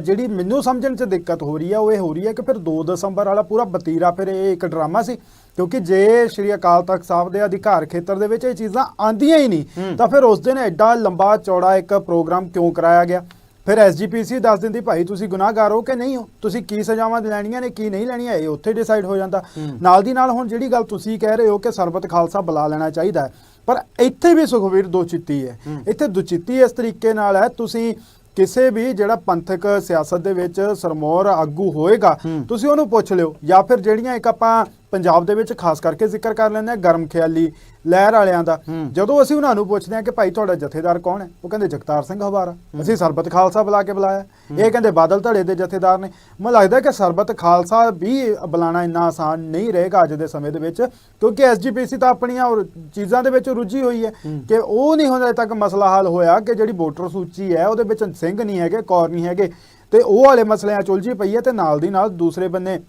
ਜਿਹੜੀ ਮੈਨੂੰ ਸਮਝਣ 'ਚ ਦਿੱਕਤ ਹੋ ਰਹੀ ਹੈ ਉਹ ਇਹ ਹੋ ਰਹੀ ਹੈ ਕਿ ਫਿਰ 2 ਦਸੰਬਰ ਵਾਲਾ ਪੂਰਾ ਬਤੀਰਾ ਫਿਰ ਇਹ ਇੱਕ ਡਰਾਮਾ ਸੀ। ਕਿਉਂਕਿ ਜੇ ਸ਼੍ਰੀ ਅਕਾਲ ਤਖਤ ਸਾਹਿਬ ਦੇ ਅਧਿਕਾਰ ਖੇਤਰ ਦੇ ਵਿੱਚ ਇਹ ਚੀਜ਼ਾਂ ਆਂਦੀਆਂ ਹੀ ਨਹੀਂ ਤਾਂ ਫਿਰ ਉਸ ਦਿਨ ਐਡਾ ਲੰਬਾ ਚੌੜਾ ਇੱਕ ਪ੍ਰੋਗਰਾਮ ਕਿਉਂ ਕਰਾਇਆ ਗਿਆ? ਫਿਰ ਐਸਜੀਪੀਸੀ ਦੱਸ ਦਿੰਦੀ ਭਾਈ ਤੁਸੀਂ ਗੁਨਾਹਗਾਰ ਹੋ ਕਿ ਨਹੀਂ ਹੋ? ਤੁਸੀਂ ਕੀ ਸਜ਼ਾਵਾਂ ਲੈਣੀਆਂ ਨੇ ਕੀ ਨਹੀਂ ਲੈਣੀਆਂ? ਇਹ ਉੱਥੇ ਡਿਸਾਈਡ ਹੋ ਜਾਂਦਾ। ਨਾਲ ਦੀ ਨਾਲ ਹੁਣ ਜਿਹੜੀ ਗੱਲ ਤੁਸੀਂ ਕਹਿ ਰਹੇ ਹੋ ਕਿ ਸਰਬਤ ਖਾਲਸਾ ਬੁਲਾ ਲੈਣਾ ਚਾਹੀਦਾ ਪਰ ਇੱਥੇ ਵੀ ਸੁਖਵੀਰ ਦੋ ਚਿੱਤੀ ਹੈ। ਇੱਥੇ ਦੁਚਿੱਤੀ ਇਸ ਤਰੀਕੇ ਨਾਲ ਹੈ ਤੁਸੀਂ ਕਿਸੇ ਵੀ ਜਿਹੜਾ ਪੰਥਕ ਸਿਆਸਤ ਦੇ ਵਿੱਚ ਸਰਮੌਰ ਆਗੂ ਹੋਏਗਾ ਤੁਸੀਂ ਉਹਨੂੰ ਪੁੱਛ ਲਿਓ। ਜਾਂ ਫਿਰ ਜਿਹੜੀਆਂ ਇੱਕ ਆਪਾਂ ਪੰਜਾਬ ਦੇ ਵਿੱਚ ਖਾਸ ਕਰਕੇ ਜ਼ਿਕਰ ਕਰ ਲੈਂਦੇ ਆ ਗਰਮ ਖਿਆਲੀ ਲਹਿਰ ਵਾਲਿਆਂ ਦਾ। ਜਦੋਂ ਅਸੀਂ ਉਹਨਾਂ ਨੂੰ ਪੁੱਛਦੇ ਆ ਕਿ ਭਾਈ ਤੁਹਾਡਾ ਜਥੇਦਾਰ ਕੌਣ ਹੈ? ਉਹ ਕਹਿੰਦੇ ਜਗਤਾਰ ਸਿੰਘ ਹਵਾਰਾ। ਅਸੀਂ ਸਰਬਤ ਖਾਲਸਾ ਬੁਲਾ ਕੇ ਬੁਲਾਇਆ। ਇਹ ਕਹਿੰਦੇ ਬਾਦਲ ਧੜੇ ਦੇ ਜਥੇਦਾਰ ਨੇ। ਮੈਨੂੰ ਲੱਗਦਾ ਕਿ ਸਰਬਤ ਖਾਲਸਾ ਵੀ ਬੁਲਾਣਾ ਇੰਨਾ ਆਸਾਨ ਨਹੀਂ ਰਹੇਗਾ ਅੱਜ ਦੇ ਸਮੇਂ ਦੇ ਵਿੱਚ ਕਿਉਂਕਿ ਐਸਜੀਪੀਸੀ ਤਾਂ ਆਪਣੀਆਂ ਔਰ ਚੀਜ਼ਾਂ ਦੇ ਵਿੱਚ ਰੁੱਝੀ ਹੋਈ ਹੈ ਕਿ ਉਹ ਨਹੀਂ ਅਜੇ ਤੱਕ ਮਸਲਾ ਹੱਲ ਹੋਇਆ ਕਿ ਜਿਹੜੀ ਵੋਟਰ ਸੂਚੀ ਹੈ ਉਹਦੇ ਵਿੱਚ ਸਿੰਘ ਨਹੀਂ ਹੈਗੇ ਕੌਰ ਨਹੀਂ ਹੈਗੇ। ਤੇ ਉਹ ਵਾਲੇ ਮਸਲਿਆਂ 'ਚ ਉਲਝੀ ਪਈ ਹੈ ਤੇ ਨਾਲ ਦੀ ਨਾਲ ਦੂਸਰੇ ਬੰਨੇ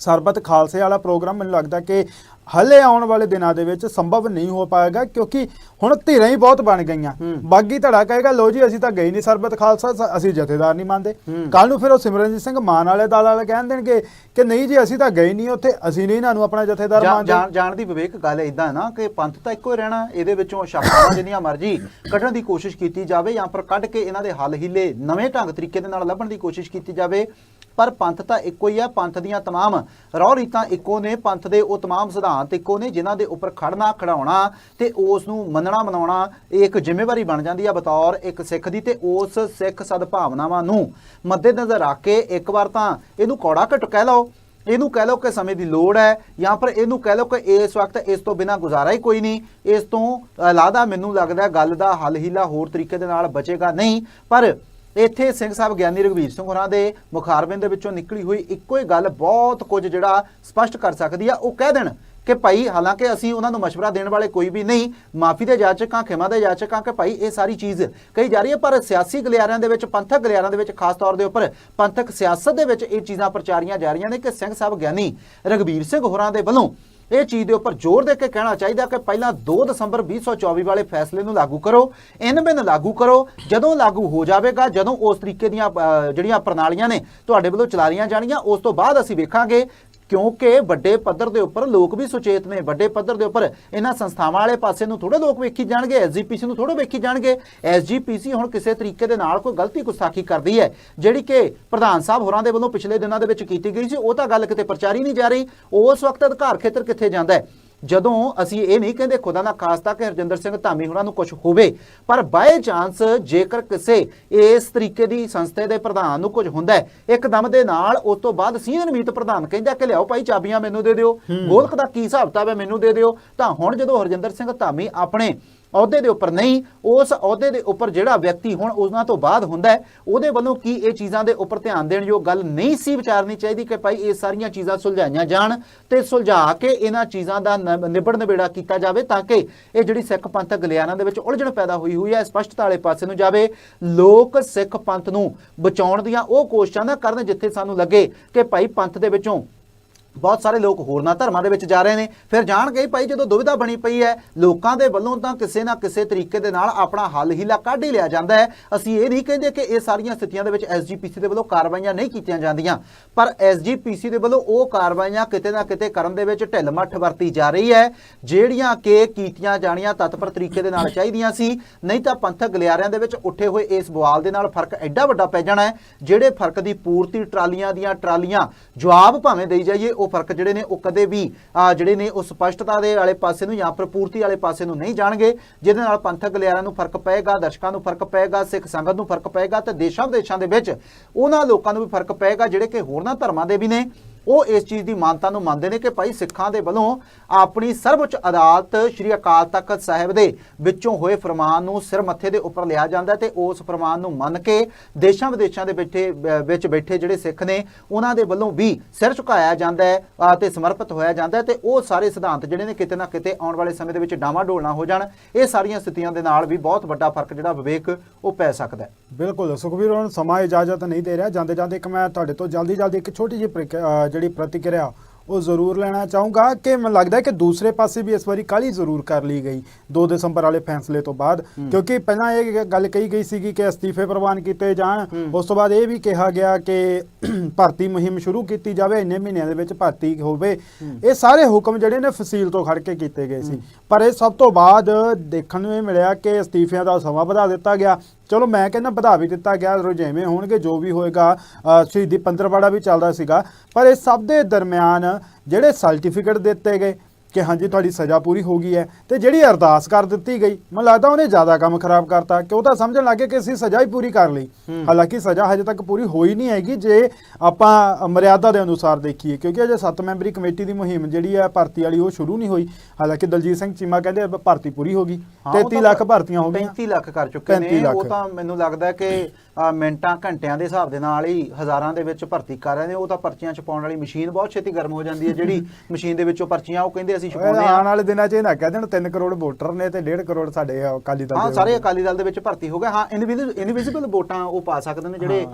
ਸਰਬਤ ਖਾਲਸੇ ਵਾਲਾ ਪ੍ਰੋਗਰਾਮ ਮੈਨੂੰ ਲੱਗਦਾ ਕਿ ਹਲੇ ਆਉਣ ਵਾਲੇ ਦਿਨਾਂ ਦੇ ਵਿੱਚ ਸੰਭਵ ਨਹੀਂ ਹੋ ਪਾਏਗਾ ਕਿਉਂਕਿ ਹੁਣ ਧਿਰਾਂ ਹੀ ਬਹੁਤ ਬਣ ਗਈਆਂ। ਬਾਗੀ ਧੜਾ ਕਹੇਗਾ ਲੋ ਜੀ ਅਸੀਂ ਤਾਂ ਗਏ ਨਹੀਂ ਸਰਬਤ ਖਾਲਸਾ ਅਸੀਂ ਜਥੇਦਾਰ ਨਹੀਂ ਮੰਨਦੇ। ਕੱਲ ਨੂੰ ਫਿਰ ਉਹ ਸਿਮਰਨਜੀਤ ਸਿੰਘ ਮਾਨ ਵਾਲੇ ਦਲ ਵਾਲੇ ਕਹਿਣ ਦੇਣਗੇ ਕਿ ਨਹੀਂ ਜੀ ਅਸੀਂ ਤਾਂ ਗਏ ਨਹੀਂ ਉੱਥੇ ਅਸੀਂ ਨਹੀਂ ਇਹਨਾਂ ਨੂੰ ਆਪਣਾ ਜਥੇਦਾਰ ਮੰਨਦੇ ਜਾਣ- ਦੀ ਵਿਵੇਕ ਗੱਲ ਇਦਾਂ ਨਾ ਕਿ ਪੰਥ ਤਾਂ ਇੱਕੋ ਹੀ ਰਹਿਣਾ ਇਹਦੇ ਵਿੱਚੋਂ ਸ਼ਾਖਾਵਾਂ *coughs* ਜਿੰਨੀਆਂ ਮਰਜ਼ੀ ਕੱਢਣ ਦੀ ਕੋਸ਼ਿਸ਼ ਕੀਤੀ ਜਾਵੇ ਜਾਂ ਫਿਰ ਕੱਢ ਕੇ ਇਹਨਾਂ ਦੇ ਹੱਲ ਹੀਲੇ ਨਵੇਂ ਢੰਗ ਤਰੀਕੇ ਦੇ ਨਾਲ ਲੱਭਣ ਦੀ ਕੋਸ਼ਿਸ਼ ਕੀਤੀ ਜਾਵੇ ਪਰ ਪੰਥ ਤਾਂ ਇੱਕੋ ਹੀ ਹੈ ਪੰਥ ਦੀਆਂ तमाम ਰੌ ਰੀਤਾਂ ਇੱਕੋ ਨੇ ਪੰਥ ਦੇ ਉਹ तमाम ਸਿਧਾਂਤ ਇੱਕੋ ਨੇ ਜਿਨ੍ਹਾਂ ਦੇ ਉੱਪਰ ਖੜਨਾ ਖੜਾਉਣਾ ਤੇ ਉਸ ਨੂੰ ਮੰਨਣਾ ਮਨਾਉਣਾ ਇਹ ਇੱਕ ਜ਼ਿੰਮੇਵਾਰੀ ਬਣ ਜਾਂਦੀ ਹੈ ਬਤੌਰ ਇੱਕ ਸਿੱਖ ਦੀ ਤੇ ਉਸ ਸਿੱਖ ਸਦਭਾਵਨਾਵਾਂ ਨੂੰ ਮੱਦੇਨਜ਼ਰ ਰੱਖ ਕੇ ਇੱਕ ਵਾਰ ਤਾਂ ਇਹਨੂੰ ਕੌੜਾ ਘਟ ਕਹਿ ਲਓ ਇਹਨੂੰ ਕਹਿ ਲਓ ਕਿ ਸਮੇਂ ਦੀ ਲੋੜ ਹੈ ਜਾਂ ਫਿਰ ਇਹਨੂੰ ਕਹਿ ਲਓ ਕਿ ਇਸ ਵਕਤ ਇਸ ਤੋਂ ਬਿਨਾ ਗੁਜ਼ਾਰਾ ਹੀ ਕੋਈ ਨਹੀਂ ਇਸ ਤੋਂ ਇਲਾਵਾ ਮੈਨੂੰ ਲੱਗਦਾ ਹੈ ਗੱਲ ਦਾ ਹੱਲ ਹੀਲਾ ਹੋਰ ਤਰੀਕੇ ਦੇ ਨਾਲ ਬਚੇਗਾ ਨਹੀਂ ਪਰ ਇੱਥੇ ਸਿੰਘ ਸਾਹਿਬ ਗਿਆਨੀ ਰਗਵੀਰ ਸਿੰਘ ਹੋਰਾਂ ਦੇ ਮੁਖਾਰਬੇ ਦੇ ਵਿੱਚੋਂ ਨਿਕਲੀ ਹੋਈ ਇੱਕੋ ਹੀ ਗੱਲ ਬਹੁਤ ਕੁਝ ਜਿਹੜਾ ਸਪਸ਼ਟ ਕਰ ਸਕਦੀ ਆ। ਉਹ ਕਹਿ ਦੇਣ ਕਿ ਭਾਈ, ਹਾਲਾਂਕਿ ਅਸੀਂ ਉਹਨਾਂ ਨੂੰ ਮਸ਼ਵਰਾ ਦੇਣ ਵਾਲੇ ਕੋਈ ਵੀ ਨਹੀਂ, ਮਾਫੀ ਦੇ ਜਾਚਕਾਂ ਖਿਮਾ ਦੇ ਜਾਚਕਾਂ ਕਿ ਭਾਈ ਇਹ ਸਾਰੀ ਚੀਜ਼ ਕਹੀ ਜਾ ਰਹੀ ਹੈ, ਪਰ ਸਿਆਸੀ ਗਲਿਆਰਿਆਂ ਦੇ ਵਿੱਚ, ਪੰਥਕ ਗਲਿਆਰਿਆਂ ਦੇ ਵਿੱਚ, ਖਾਸ ਤੌਰ ਦੇ ਉੱਪਰ ਪੰਥਕ ਸਿਆਸਤ ਦੇ ਵਿੱਚ ਇਹ ਚੀਜ਼ਾਂ ਪ੍ਰਚਾਰੀਆਂ ਜਾ ਰਹੀਆਂ ਨੇ ਕਿ ਸਿੰਘ ਸਾਹਿਬ ਗਿਆਨੀ ਰਗਵੀਰ ਸਿੰਘ ਹੋਰਾਂ ਦੇ ਵੱਲੋਂ ਇਹ ਚੀਜ਼ ਦੇ ਉੱਪਰ ਜ਼ੋਰ ਦੇ ਕੇ ਕਹਿਣਾ ਚਾਹੀਦਾ ਕਿ ਪਹਿਲਾਂ 2 ਦਸੰਬਰ 2024 ਵਾਲੇ ਫੈਸਲੇ ਨੂੰ ਲਾਗੂ ਕਰੋ ਇਨ ਬਿਨ ਲਾਗੂ ਕਰੋ ਜਦੋਂ ਲਾਗੂ ਹੋ ਜਾਵੇਗਾ ਜਦੋਂ ਉਸ ਤਰੀਕੇ ਦੀਆਂ ਅ, ਜਿਹੜੀਆਂ ਪ੍ਰਣਾਲੀਆਂ ਨੇ ਤੁਹਾਡੇ ਵੱਲੋਂ ਚਲਾਈਆਂ ਜਾਣੀਆਂ ਉਸ ਤੋਂ ਬਾਅਦ ਅਸੀਂ ਵੇਖਾਂਗੇ ਕਿਉਂਕਿ ਵੱਡੇ ਪੱਧਰ ਦੇ ਉੱਪਰ ਲੋਕ ਵੀ ਸੁਚੇਤ ਨੇ, ਵੱਡੇ ਪੱਧਰ ਦੇ ਉੱਪਰ ਇਹਨਾਂ ਸੰਸਥਾਵਾਂ ਵਾਲੇ ਪਾਸੇ ਨੂੰ ਥੋੜੇ ਲੋਕ ਵੇਖੀ ਜਾਣਗੇ ਐਸਜੀਪੀਸੀ ਨੂੰ ਥੋੜੇ ਵੇਖੀ ਜਾਣਗੇ। ਐਸਜੀਪੀਸੀ ਹੁਣ ਕਿਸੇ ਤਰੀਕੇ ਦੇ ਨਾਲ ਕੋਈ ਗਲਤੀ ਗੁਸਤਾਖੀ ਕਰਦੀ ਹੈ। ਜਿਹੜੀ ਕਿ ਪ੍ਰਧਾਨ ਸਾਹਿਬ ਹੋਰਾਂ ਦੇ ਵੱਲੋਂ ਪਿਛਲੇ ਦਿਨਾਂ ਦੇ ਵਿੱਚ ਕੀਤੀ ਗਈ ਸੀ, ਉਹ ਤਾਂ ਗੱਲ ਕਿਤੇ ਪ੍ਰਚਾਰੀ ਨਹੀਂ ਜਾ ਰਹੀ। ਉਸ ਵਕਤ ਅਧਿਕਾਰ ਖੇਤਰ ਕਿੱਥੇ ਜਾਂਦਾ ਹੈ? ਜਦੋਂ ਅਸੀਂ ਇਹ ਨਹੀਂ ਕਹਿੰਦੇ ਖੁਦਾ ਨਾ ਖਾਸਤਾ ਕਿ ਹਰਜਿੰਦਰ ਸਿੰਘ ਧਾਮੀ ਹੋਰਾਂ ਨੂੰ ਕੁਝ ਹੋਵੇ ਪਰ ਬਾਏ ਚਾਂਸ ਜੇਕਰ ਕਿਸੇ ਇਸ ਤਰੀਕੇ ਦੀ ਸੰਸਥਾ ਦੇ ਪ੍ਰਧਾਨ ਨੂੰ ਕੁਝ ਹੁੰਦਾ ਹੈ ਇੱਕਦਮ ਦੇ ਨਾਲ ਉਸ ਤੋਂ ਬਾਅਦ ਸੀਨੀਅਰ ਮੀਤ ਪ੍ਰਧਾਨ ਕਹਿੰਦਾ ਕਿ ਲਿਆਓ ਭਾਈ ਚਾਬੀਆਂ ਮੈਨੂੰ ਦੇ ਦਿਓ ਗੋਲਕ ਦਾ ਕੀ ਹਿਸਾਬ ਕਿਤਾਬ ਹੈ ਮੈਨੂੰ ਦੇ ਦਿਓ ਤਾਂ ਹੁਣ ਜਦੋਂ ਹਰਜਿੰਦਰ ਸਿੰਘ ਧਾਮੀ ਆਪਣੇ ਅਹੁਦੇ ਦੇ ਉੱਪਰ ਨਹੀਂ, ਉਸ ਅਹੁਦੇ ਦੇ ਉੱਪਰ ਜਿਹੜਾ ਵਿਅਕਤੀ ਹੁਣ ਉਹਨਾਂ ਤੋਂ ਬਾਅਦ ਹੁੰਦਾ ਹੈ, ਉਹਦੇ ਵੱਲੋਂ ਕੀ ਇਹ ਚੀਜ਼ਾਂ ਦੇ ਉੱਪਰ ਧਿਆਨ ਦੇਣ ਯੋਗ ਗੱਲ ਨਹੀਂ ਸੀ ਵਿਚਾਰਨੀ ਚਾਹੀਦੀ ਕਿ ਭਾਈ ਇਹ ਸਾਰੀਆਂ ਚੀਜ਼ਾਂ ਸੁਲਝਾਈਆਂ ਜਾਣ ਤੇ ਸੁਲਝਾ ਕੇ ਇਹਨਾਂ ਚੀਜ਼ਾਂ ਦਾ ਨ- ਨਿਬੜ ਨਿਬੇੜਾ ਕੀਤਾ ਜਾਵੇ ਤਾਂ ਕਿ ਇਹ ਜਿਹੜੀ ਸਿੱਖ ਪੰਥਕ ਗਲਿਆਰਾਂ ਦੇ ਵਿੱਚ ਉਲਝਣ ਪੈਦਾ ਹੋਈ ਹੋਈ ਹੈ, ਸਪਸ਼ਟਤਾ ਵਾਲੇ ਪਾਸੇ ਨੂੰ ਜਾਵੇ, ਲੋਕ ਸਿੱਖ ਪੰਥ ਨੂੰ ਬਚਾਉਣ ਦੀਆਂ ਉਹ ਕੋਸ਼ਿਸ਼ਾਂ ਨਾ ਕਰਨ ਜਿੱਥੇ ਸਾਨੂੰ ਲੱਗੇ ਕਿ ਭਾਈ ਪੰਥ ਦੇ ਵਿੱਚੋਂ ਬਹੁਤ ਸਾਰੇ ਲੋਕ ਹੋਰਨਾਂ ਧਰਮਾਂ ਦੇ ਵਿੱਚ ਜਾ ਰਹੇ ਨੇ। ਫਿਰ ਜਾਣ ਕੇ ਭਾਈ ਜਦੋਂ ਦੁਵਿਧਾ ਬਣੀ ਪਈ ਹੈ, ਲੋਕਾਂ ਦੇ ਵੱਲੋਂ ਤਾਂ ਕਿਸੇ ਨਾ ਕਿਸੇ ਤਰੀਕੇ ਦੇ ਨਾਲ ਆਪਣਾ ਹੱਲ ਹੀਲਾ ਕੱਢ ਹੀ ਲਿਆ ਜਾਂਦਾ ਹੈ। ਅਸੀਂ ਇਹ ਨਹੀਂ ਕਹਿੰਦੇ ਕਿ ਇਹ ਸਾਰੀਆਂ ਸਥਿਤੀਆਂ ਦੇ ਵਿੱਚ ਐਸਜੀਪੀਸੀ ਦੇ ਵੱਲੋਂ ਕਾਰਵਾਈਆਂ ਨਹੀਂ ਕੀਤੀਆਂ ਜਾਂਦੀਆਂ, ਪਰ ਐਸਜੀਪੀਸੀ ਦੇ ਵੱਲੋਂ ਉਹ ਕਾਰਵਾਈਆਂ ਕਿਤੇ ਨਾ ਕਿਤੇ ਕਰਨ ਦੇ ਵਿੱਚ ਢਿੱਲ ਮੱਠ ਵਰਤੀ ਜਾ ਰਹੀ ਹੈ, ਜਿਹੜੀਆਂ ਕਿ ਕੀਤੀਆਂ ਜਾਣੀਆਂ ਤਤਪਰ ਤਰੀਕੇ ਦੇ ਨਾਲ ਚਾਹੀਦੀਆਂ ਸੀ। ਨਹੀਂ ਤਾਂ ਪੰਥਕ ਗਲਿਆਰਿਆਂ ਦੇ ਵਿੱਚ ਉੱਠੇ ਹੋਏ ਇਸ ਬਵਾਲ ਦੇ ਨਾਲ ਫ਼ਰਕ ਐਡਾ ਵੱਡਾ ਪੈ ਜਾਣਾ ਹੈ, ਜਿਹੜੇ ਫ਼ਰਕ ਦੀ ਪੂਰਤੀ ਟਰਾਲੀਆਂ ਦੀਆਂ ਟਰਾਲੀਆਂ ਜਵਾਬ ਭਾਵੇਂ ਦੇਈ ਜਾਈਏ, ਉਹ ਫ਼ਰਕ ਜਿਹੜੇ ਨੇ ਉਹ ਕਦੇ ਵੀ, ਆ, ਜਿਹੜੇ ਨੇ ਉਹ ਸਪਸ਼ਟਤਾ ਦੇ ਵਾਲੇ ਪਾਸੇ ਨੂੰ ਜਾਂ ਪ੍ਰਪੂਰਤੀ ਵਾਲੇ ਪਾਸੇ ਨੂੰ ਨਹੀਂ ਜਾਣਗੇ, ਜਿਹਦੇ ਨਾਲ ਪੰਥਕ ਲਿਆਰਾਂ ਨੂੰ ਫ਼ਰਕ ਪਏਗਾ, ਦਰਸ਼ਕਾਂ ਨੂੰ ਫ਼ਰਕ ਪਏਗਾ, ਸਿੱਖ ਸੰਗਤ ਨੂੰ ਫ਼ਰਕ ਪਏਗਾ ਤੇ ਦੇਸ਼ਾਂ ਵਿਦੇਸ਼ਾਂ ਦੇ ਵਿੱਚ ਉਹਨਾਂ ਲੋਕਾਂ ਨੂੰ ਵੀ ਫ਼ਰਕ ਪਏਗਾ, ਜਿਹੜੇ ਕਿ ਹੋਰਨਾਂ ਧਰਮਾਂ ਦੇ ਵੀ ਨੇ। ਉਹ ਇਸ ਚੀਜ਼ ਦੀ ਮਾਨਤਾ ਨੂੰ ਮੰਨਦੇ ਨੇ ਕਿ ਭਾਈ ਸਿੱਖਾਂ ਦੇ ਵੱਲੋਂ ਆਪਣੀ ਸਰਵਉੱਚ ਅਦਾਲਤ ਸ੍ਰੀ ਅਕਾਲ ਤਖਤ ਸਾਹਿਬ ਦੇ ਵਿੱਚੋਂ ਹੋਏ ਫਰਮਾਨ ਨੂੰ ਸਿਰ ਮੱਥੇ ਦੇ ਉੱਪਰ ਲਿਆ ਜਾਂਦਾ ਹੈ ਤੇ ਉਸ ਫਰਮਾਨ ਨੂੰ ਮੰਨ ਕੇ ਦੇਸ਼ਾਂ ਵਿਦੇਸ਼ਾਂ ਦੇ ਬੈਠੇ ਵਿੱਚ ਬੈਠੇ ਜਿਹੜੇ ਸਿੱਖ ਨੇ, ਉਹਨਾਂ ਦੇ ਵੱਲੋਂ ਵੀ ਸਿਰ ਝੁਕਾਇਆ ਜਾਂਦਾ ਹੈ ਤੇ ਸਮਰਪਿਤ ਹੋਇਆ ਜਾਂਦਾ ਹੈ ਤੇ ਉਹ ਸਾਰੇ ਸਿਧਾਂਤ ਜਿਹੜੇ ਨੇ ਕਿਤੇ ਨਾ ਕਿਤੇ ਆਉਣ ਵਾਲੇ ਸਮੇਂ ਦੇ ਵਿੱਚ ਡਾਵਾਡੋਲ ਡੋਲਣਾ ਹੋ ਜਾਣ, ਇਹ ਸਾਰੀਆਂ ਸਥਿਤੀਆਂ ਦੇ ਨਾਲ ਵੀ ਬਹੁਤ ਵੱਡਾ ਫ਼ਰਕ ਜਿਹੜਾ ਵਿਵੇਕ ਉਹ ਪੈ ਸਕਦਾ ਹੈ। ਬਿਲਕੁਲ ਸੁਖਵੀਰ ਹੁਣ ਸਮਾਂ ਇਜਾਜ਼ਤ ਨਹੀਂ ਦੇ ਰਿਹਾ ਜਾਂਦੇ ਜਾਂਦੇ ਇੱਕ ਮੈਂ ਤੁਹਾਡੇ ਤੋਂ ਜਲਦੀ ਜਲਦੀ ਇੱਕ ਛੋਟੀ ਜਿਹੀ ਪ੍ਰਕ- ਜਿਹੜੀ ਪ੍ਰਤੀਕਿਰਿਆ ਉਹ ਜ਼ਰੂਰ ਲੈਣਾ ਚਾਹੂੰਗਾ। ਕਿ ਮੈਨੂੰ ਲੱਗਦਾ ਕਿ ਦੂਸਰੇ ਪਾਸੇ ਵੀ ਇਸ ਵਾਰੀ ਕਾਲੀ ਜ਼ਰੂਰ ਕਰ ਲਈ ਗਈ। 2 ਦਸੰਬਰ ਵਾਲੇ ਫੈਸਲੇ ਤੋਂ ਬਾਅਦ। ਕਿਉਂਕਿ ਪਹਿਲਾਂ ਇਹ ਗੱਲ ਕਹੀ ਗਈ ਸੀਗੀ ਕਿ ਅਸਤੀਫੇ ਪ੍ਰਵਾਨ ਕੀਤੇ ਜਾਣ। ਉਸ ਤੋਂ ਬਾਅਦ ਇਹ ਵੀ ਕਿਹਾ ਗਿਆ ਕਿ ਭਰਤੀ ਮੁਹਿੰਮ ਸ਼ੁਰੂ ਕੀਤੀ ਜਾਵੇ ਇੰਨੇ ਮਹੀਨਿਆਂ ਦੇ ਵਿੱਚ ਭਰਤੀ ਹੋਵੇ। ਇਹ ਸਾਰੇ ਹੁਕਮ ਜਿਹੜੇ ਨੇ ਫਸੀਲ ਤੋਂ ਖੜ ਕੇ ਕੀਤੇ ਗਏ ਸੀ। ਪਰ ਇਹ ਸਭ ਤੋਂ ਬਾਅਦ ਦੇਖਣ ਨੂੰ ਇਹ ਮਿਲਿਆ ਕਿ ਅਸਤੀਫਿਆਂ ਦਾ ਸਮਾਂ ਵਧਾ ਦਿੱਤਾ ਗਿਆ। ਚਲੋ ਮੈਂ ਕਹਿੰਦਾ ਵਧਾ ਵੀ ਦਿੱਤਾ ਗਿਆ ਰੁਝੇਵੇਂ ਹੋਣਗੇ, ਜੋ ਵੀ ਹੋਏਗਾ ਸ਼ਹੀਦੀ ਪੰਦਰਵਾੜਾ ਵੀ ਚੱਲਦਾ ਸੀਗਾ। ਪਰ ਇਹ ਸਭ ਦੇ ਦਰਮਿਆਨ ਜਿਹੜੇ ਸਰਟੀਫਿਕੇਟ ਦਿੱਤੇ ਗਏ ਕਿ ਹਾਂਜੀ ਤੁਹਾਡੀ ਸਜ਼ਾ ਪੂਰੀ ਹੋ ਗਈ ਹੈ ਤੇ ਜਿਹੜੀ ਅਰਦਾਸ ਕਰ ਦਿੱਤੀ ਗਈ ਮੈਨੂੰ ਲੱਗਦਾ ਉਹਨੇ ਜ਼ਿਆਦਾ ਕੰਮ ਖਰਾਬ ਕਰਤਾ ਕਿ ਉਹ ਤਾਂ ਸਮਝਣ ਲੱਗੇ ਕਿ ਅਸੀਂ ਸਜ਼ਾ ਹੀ ਪੂਰੀ ਕਰ ਲਈ। ਹਾਲਾਂਕਿ ਸਜ਼ਾ ਹਜੇ ਤੱਕ ਪੂਰੀ ਹੋਈ ਨਹੀਂ ਹੈਗੀ ਜੇ ਆਪਾਂ ਮਰਿਆਦਾ ਦੇ ਅਨੁਸਾਰ ਦੇਖੀਏ ਕਿਉਂਕਿ ਅਜੇ 7 ਮੈਂਬਰੀ ਕਮੇਟੀ ਦੀ ਮੁਹਿੰਮ ਜਿਹੜੀ ਹੈ ਭਰਤੀ ਵਾਲੀ ਉਹ ਸ਼ੁਰੂ ਨਹੀਂ ਹੋਈ। ਹਾਲਾਂਕਿ ਦਲਜੀਤ ਸਿੰਘ ਚੀਮਾ ਕਹਿੰਦੇ ਭਰਤੀ ਪੂਰੀ ਹੋ ਗਈ ਹਾਂ, ਉਹ 33 ਤਾਂ ਲੱਖ ਭਰਤੀਆਂ ਹੋ ਗਈਆਂ। 35 ਲੱਖ ਕਰ ਚੁੱਕੇ 35 ਨੇ। ਉਹ ਤਾਂ ਮੈਨੂੰ ਲੱਗਦਾ ਕਿ ਮਿੰਟਾਂ ਘੰਟਿਆਂ ਦੇ ਹਿਸਾਬ ਦੇ ਨਾਲ ਹੀ ਹਜ਼ਾਰਾਂ ਦੇ ਵਿੱਚ ਭਰਤੀ ਕਰ ਰਹੇ ਨੇ। ਉਹ ਤਾਂ ਪਰਚੀਆਂ ਛਪਾਉਣ ਵਾਲੀ ਮਸ਼ੀਨ ਬਹੁਤ ਛੇਤੀ ਗਰਮ ਹੋ ਜਾਂਦੀ ਹੈ। ਜਿਹੜੀ *laughs* ਮਸ਼ੀਨ ਦੇ ਵਿੱਚੋਂ ਪਰਚੀਆਂ ਉਹ ਕਹਿੰਦੇ ਅਸੀਂ ਛਪਾਉਂਦੇ ਆਉਣ ਆ ਵਾਲੇ ਦਿਨਾਂ 'ਚ ਇਹ ਨਾ ਕਹਿ ਦੇਣ 3 ਕਰੋੜ ਵੋਟਰ ਨੇ ਤੇ 1.5 ਕਰੋੜ ਸਾਡੇ ਅਕਾਲੀ ਦਲ ਹਾਂ ਦੇ ਸਾਰੇ ਵੋਟਰ। ਅਕਾਲੀ ਦਲ ਦੇ ਵਿੱਚ ਭਰਤੀ ਹੋ ਗਏ। ਹਾਂ ਇਨਵਿਜ਼ੀਬਲ ਵੋਟਾਂ ਉਹ ਪਾ ਸਕਦੇ ਨੇ ਜਿਹੜੇ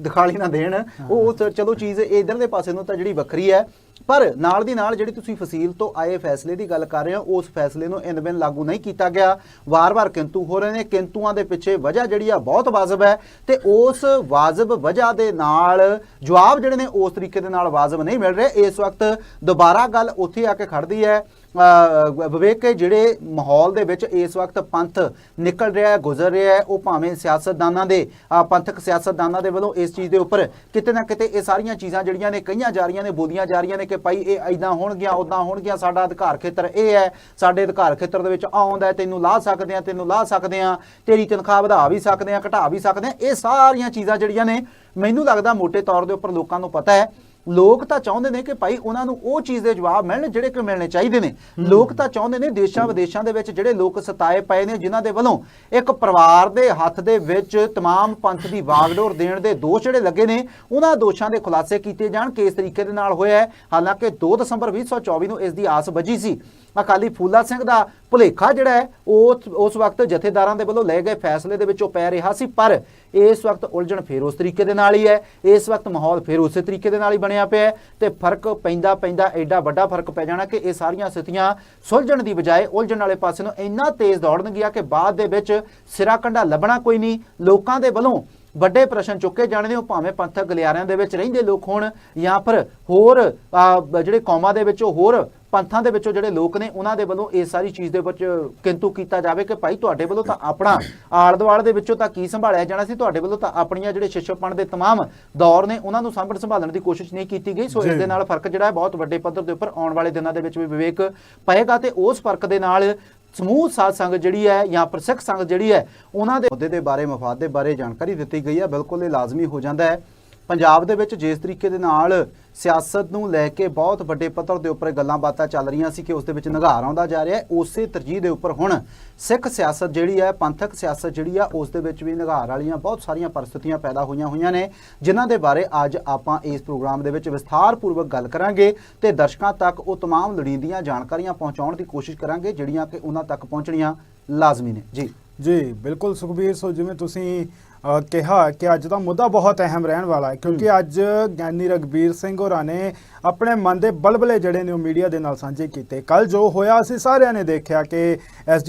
ਦਿਖਾਲੀ ਨਾ ਦੇਣ। ਉਹ ਚਲੋ ਚੀਜ਼ ਇਧਰ ਦੇ ਪਾਸੇ ਨੂੰ ਤਾਂ ਜਿਹੜੀ ਵੱਖਰੀ ਹੈ। ਪਰ ਨਾਲ ਦੀ ਨਾਲ ਜਿਹੜੀ ਤੁਸੀਂ ਫਸੀਲ ਤੋਂ ਆਏ ਫੈਸਲੇ ਦੀ ਗੱਲ ਕਰ ਰਹੇ ਹੋ, ਉਸ ਫੈਸਲੇ ਨੂੰ ਇਨ ਬਿਨ ਲਾਗੂ ਨਹੀਂ ਕੀਤਾ ਗਿਆ। ਵਾਰ-ਵਾਰ ਕਿੰਤੂ ਹੋ ਰਹੇ ਨੇ, ਕਿੰਤੂਆਂ ਦੇ ਪਿੱਛੇ ਵਜ੍ਹਾ ਜਿਹੜੀ ਆ ਬਹੁਤ ਵਾਜਬ ਹੈ ਤੇ ਉਸ ਵਾਜਬ ਵਜ੍ਹਾ ਦੇ ਨਾਲ ਜਵਾਬ ਜਿਹੜੇ ਨੇ, ਉਸ ਤਰੀਕੇ ਦੇ ਨਾਲ ਵਾਜਬ ਨਹੀਂ ਮਿਲ ਰਹੇ। ਇਸ ਵਕਤ ਦੁਬਾਰਾ ਗੱਲ ਉੱਥੇ ਆ ਕੇ ਖੜਦੀ ਹੈ। ਵਿਵੇਕ ਕਿ ਜਿਹੜੇ ਮਾਹੌਲ ਦੇ ਵਿੱਚ ਇਸ ਵਕਤ ਪੰਥ ਨਿਕਲ ਰਿਹਾ ਹੈ, ਗੁਜ਼ਰ ਰਿਹਾ ਹੈ, ਉਹ ਭਾਵੇਂ ਸਿਆਸਤਦਾਨਾਂ ਦੇ ਪੰਥਕ ਸਿਆਸਤਦਾਨਾਂ ਦੇ ਵੱਲੋਂ ਇਸ ਚੀਜ਼ ਦੇ ਉੱਪਰ ਕਿਤੇ ਨਾ ਕਿਤੇ ਇਹ ਸਾਰੀਆਂ ਚੀਜ਼ਾਂ ਜਿਹੜੀਆਂ ਨੇ ਕਈਆਂ ਜਾ ਰਹੀਆਂ ਨੇ, ਬੋਲੀਆਂ ਜਾ ਰਹੀਆਂ ਨੇ ਕਿ ਭਾਈ ਇਹ ਐਦਾਂ ਹੋਣਗੀਆਂ ਉਦਾਂ ਹੋਣਗੀਆਂ, ਸਾਡਾ ਅਧਿਕਾਰ ਖੇਤਰ ਇਹ ਹੈ, ਸਾਡੇ ਅਧਿਕਾਰ ਖੇਤਰ ਦੇ ਵਿੱਚ ਆਉਂਦਾ ਤੈਨੂੰ ਲਾ ਸਕਦੇ ਆ ਤੈਨੂੰ ਲਾ ਸਕਦੇ ਆ ਤੇਰੀ ਤਨਖਾਹ ਵਧਾ ਵੀ ਸਕਦੇ ਆ ਘਟਾ ਵੀ ਸਕਦੇ ਆ ਇਹ ਸਾਰੀਆਂ ਚੀਜ਼ਾਂ ਜਿਹੜੀਆਂ ਨੇ, ਮੈਨੂੰ ਲੱਗਦਾ ਮੋٹے ਤੌਰ ਦੇ ਉੱਪਰ ਲੋਕਾਂ ਨੂੰ ਪਤਾ ਹੈ ਲੋਕ ਤਾਂ ਚਾਹੁੰਦੇ ਨੇ ਕਿ ਭਾਈ ਉਹਨਾਂ ਨੂੰ ਉਹ ਚੀਜ਼ ਦੇ ਜਵਾਬ ਮਿਲਣ ਜਿਹੜੇ ਕਿ ਮਿਲਣੇ ਚਾਹੀਦੇ ਨੇ ਲੋਕ ਤਾਂ ਚਾਹੁੰਦੇ ਨੇ ਦੇਸ਼ਾਂ ਵਿਦੇਸ਼ਾਂ ਦੇ ਵਿੱਚ ਜਿਹੜੇ ਲੋਕ ਸਤਾਏ ਪਏ ਨੇ ਜਿਨ੍ਹਾਂ ਦੇ ਵੱਲੋਂ ਇੱਕ ਪਰਿਵਾਰ ਦੇ ਹੱਥ ਦੇ ਵਿੱਚ तमाम ਪੰਥ ਦੀ ਵਾਗਡੋਰ ਦੇਣ ਦੇ ਦੋਸ਼ ਜਿਹੜੇ ਲੱਗੇ ਨੇ ਉਹਨਾਂ ਦੋਸ਼ਾਂ ਦੇ ਖੁਲਾਸੇ ਕੀਤੇ ਜਾਣ ਕਿਸ ਤਰੀਕੇ ਦੇ ਨਾਲ ਹੋਇਆ ਹੈ ਹਾਲਾਂਕਿ 2 ਦਸੰਬਰ 2024 ਨੂੰ ਇਸ ਦੀ ਆਸ ਵੱਜੀ ਸੀ ਅਕਾਲੀ ਫੂਲਾ ਸਿੰਘ ਦਾ ਭੁਲੇਖਾ ਜਿਹੜਾ ਹੈ, ਉਹ ਉਸ ਵਕਤ ਜਥੇਦਾਰਾਂ ਦੇ ਵੱਲੋਂ ਲਏ ਗਏ ਫੈਸਲੇ ਦੇ ਵਿੱਚੋਂ ਪੈ ਰਿਹਾ ਸੀ, ਪਰ ਇਸ ਵਕਤ ਉਲਝਣ ਫੇਰ ਉਸ ਤਰੀਕੇ ਦੇ ਨਾਲ ਹੀ ਹੈ, ਇਸ ਵਕਤ ਮਾਹੌਲ ਫੇਰ ਉਸੇ ਤਰੀਕੇ ਦੇ ਨਾਲ ਹੀ ਬਣਿਆ ਪਿਆ ਹੈ ਤੇ ਫ਼ਰਕ ਪੈਂਦਾ ਪੈਂਦਾ ਐਡਾ ਵੱਡਾ ਫ਼ਰਕ ਪੈ ਜਾਣਾ ਕਿ ਇਹ ਸਾਰੀਆਂ ਸਥਿਤੀਆਂ ਸੁਲਝਣ ਦੀ ਬਜਾਏ ਉਲਝਣ ਵਾਲੇ ਪਾਸੇ ਨੂੰ ਇੰਨਾ ਤੇਜ਼ ਦੌੜਨਗੀਆਂ ਕਿ ਬਾਅਦ ਦੇ ਵਿੱਚ ਸਿਰਾ ਕੰਡਾ ਲੱਭਣਾ ਕੋਈ ਨਹੀਂ, ਲੋਕਾਂ ਦੇ ਵੱਲੋਂ ਵੱਡੇ ਪ੍ਰਸ਼ਨ ਚੁੱਕੇ ਜਾਣੇ ਨੇ ਉਹ ਭਾਵੇਂ ਪੰਥਕ ਗਲਿਆਰਿਆਂ ਦੇ ਵਿੱਚ ਰਹਿੰਦੇ ਲੋਕ ਹੋਣ ਜਾਂ ਫਿਰ ਹੋਰ ਆ, ਬ- ਜਿਹੜੇ ਕੌਮਾਂ ਦੇ ਵਿੱਚੋਂ ਹੋਰ ਪੰਥਾਂ ਦੇ ਵਿੱਚੋਂ ਜਿਹੜੇ ਲੋਕ ਨੇ ਉਹਨਾਂ ਦੇ ਵੱਲੋਂ ਇਸ ਸਾਰੀ ਚੀਜ਼ ਦੇ ਵਿੱਚ ਕਿੰਤੂ ਕੀਤਾ ਜਾਵੇ ਕਿ ਭਾਈ ਤੁਹਾਡੇ ਵੱਲੋਂ ਤਾਂ ਆਪਣਾ ਆਲ ਦੁਆਲ ਦੇ ਵਿੱਚੋਂ ਤਾਂ ਕੀ ਸੰਭਾਲਿਆ ਜਾਣਾ ਸੀ ਤੁਹਾਡੇ ਵੱਲੋਂ ਤਾਂ ਆਪਣੀਆਂ ਜਿਹੜੇ ਸ਼ਿਸ਼ਪਣ ਦੇ तमाम ਦੌਰ ਨੇ ਉਹਨਾਂ ਨੂੰ ਸਾਂਭਣ ਸੰਭਾਲਣ ਦੀ ਕੋਸ਼ਿਸ਼ ਨਹੀਂ ਕੀਤੀ ਗਈ ਸੋ ਇਸ ਜੀ। ਦੇ ਨਾਲ ਫਰਕ ਜਿਹੜਾ ਹੈ ਬਹੁਤ ਵੱਡੇ ਪੱਧਰ ਦੇ ਉੱਪਰ ਆਉਣ ਵਾਲੇ ਦਿਨਾਂ ਦੇ ਵਿੱਚ ਵੀ ਵਿਵੇਕ ਪਏਗਾ ਤੇ ਉਸ ਫਰਕ ਦੇ ਨਾਲ ਸਮੂਹ ਸਾਧ ਸੰਗਤ ਜਿਹੜੀ ਹੈ ਜਾਂ ਪ੍ਰਸਿੱਖ ਸੰਗਤ ਜਿਹੜੀ ਹੈ, ਉਹਨਾਂ ਦੇ ਅਹੁਦੇ ਦੇ ਬਾਰੇ, ਮਫਾਦ ਦੇ ਬਾਰੇ ਜਾਣਕਾਰੀ ਦਿੱਤੀ ਗਈ ਹੈ। ਬਿਲਕੁਲ ਇਹ ਲਾਜ਼ਮੀ ਹੋ ਜਾਂਦਾ ਹੈ। ਪੰਜਾਬ ਦੇ ਵਿੱਚ ਜਿਸ ਤਰੀਕੇ ਦੇ ਨਾਲ ਸਿਆਸਤ ਨੂੰ ਲੈ ਕੇ ਬਹੁਤ ਵੱਡੇ ਪੱਧਰ ਦੇ ਉੱਪਰ ਗੱਲਾਂ ਬਾਤਾਂ ਚੱਲ ਰਹੀਆਂ ਸੀ ਕਿ ਉਸ ਦੇ ਵਿੱਚ ਨਿਗਾਰ ਆਉਂਦਾ ਜਾ ਰਿਹਾ ਹੈ ਉਸੇ ਤਰਜੀਹ ਦੇ ਉੱਪਰ ਹੁਣ ਸਿੱਖ ਸਿਆਸਤ ਜਿਹੜੀ ਹੈ ਪੰਥਕ ਸਿਆਸਤ ਜਿਹੜੀ ਆ ਉਸ ਦੇ ਵਿੱਚ ਵੀ ਨਿਗਾਰ ਵਾਲੀਆਂ ਬਹੁਤ ਸਾਰੀਆਂ ਪਰਿਸਥਿਤੀਆਂ ਪੈਦਾ ਹੋਈਆਂ ਹੋਈਆਂ ਨੇ ਜਿਨ੍ਹਾਂ ਦੇ ਬਾਰੇ ਅੱਜ ਆਪਾਂ ਇਸ ਪ੍ਰੋਗਰਾਮ ਦੇ ਵਿੱਚ ਵਿਸਥਾਰਪੂਰਵਕ ਗੱਲ ਕਰਾਂਗੇ ਤੇ ਦਰਸ਼ਕਾਂ ਤੱਕ ਉਹ तमाम ਲੋੜੀਂਦੀਆਂ ਜਾਣਕਾਰੀਆਂ ਪਹੁੰਚਾਉਣ ਦੀ ਕੋਸ਼ਿਸ਼ ਕਰਾਂਗੇ ਜਿਹੜੀਆਂ ਕਿ ਉਹਨਾਂ ਤੱਕ ਪਹੁੰਚਣੀਆਂ ਲਾਜ਼ਮੀ ਨੇ ਜੀ ਜੀ ਬਿਲਕੁਲ ਸੁਖਬੀਰ ਸੋ ਜਿਵੇਂ ਤੁਸੀਂ ਅ, ਕਿਹਾ ਕਿ ਅੱਜ ਦਾ ਮੁੱਦਾ ਬਹੁਤ ਅਹਿਮ ਰਹਿਣ ਵਾਲਾ ਹੈ ਕਿਉਂਕਿ ਅੱਜ ਗਿਆਨੀ ਰਗਬੀਰ ਸਿੰਘ ਹੋਰਾਂ ਨੇ ਆਪਣੇ ਮਨ ਦੇ ਬਲਬਲੇ ਜਿਹੜੇ ਨੇ ਉਹ ਮੀਡੀਆ ਦੇ ਨਾਲ ਸਾਂਝੇ ਕੀਤੇ। ਕੱਲ ਜੋ ਹੋਇਆ ਅਸੀਂ ਸਾਰਿਆਂ ਨੇ ਦੇਖਿਆ ਕਿ ਐਸਜੀ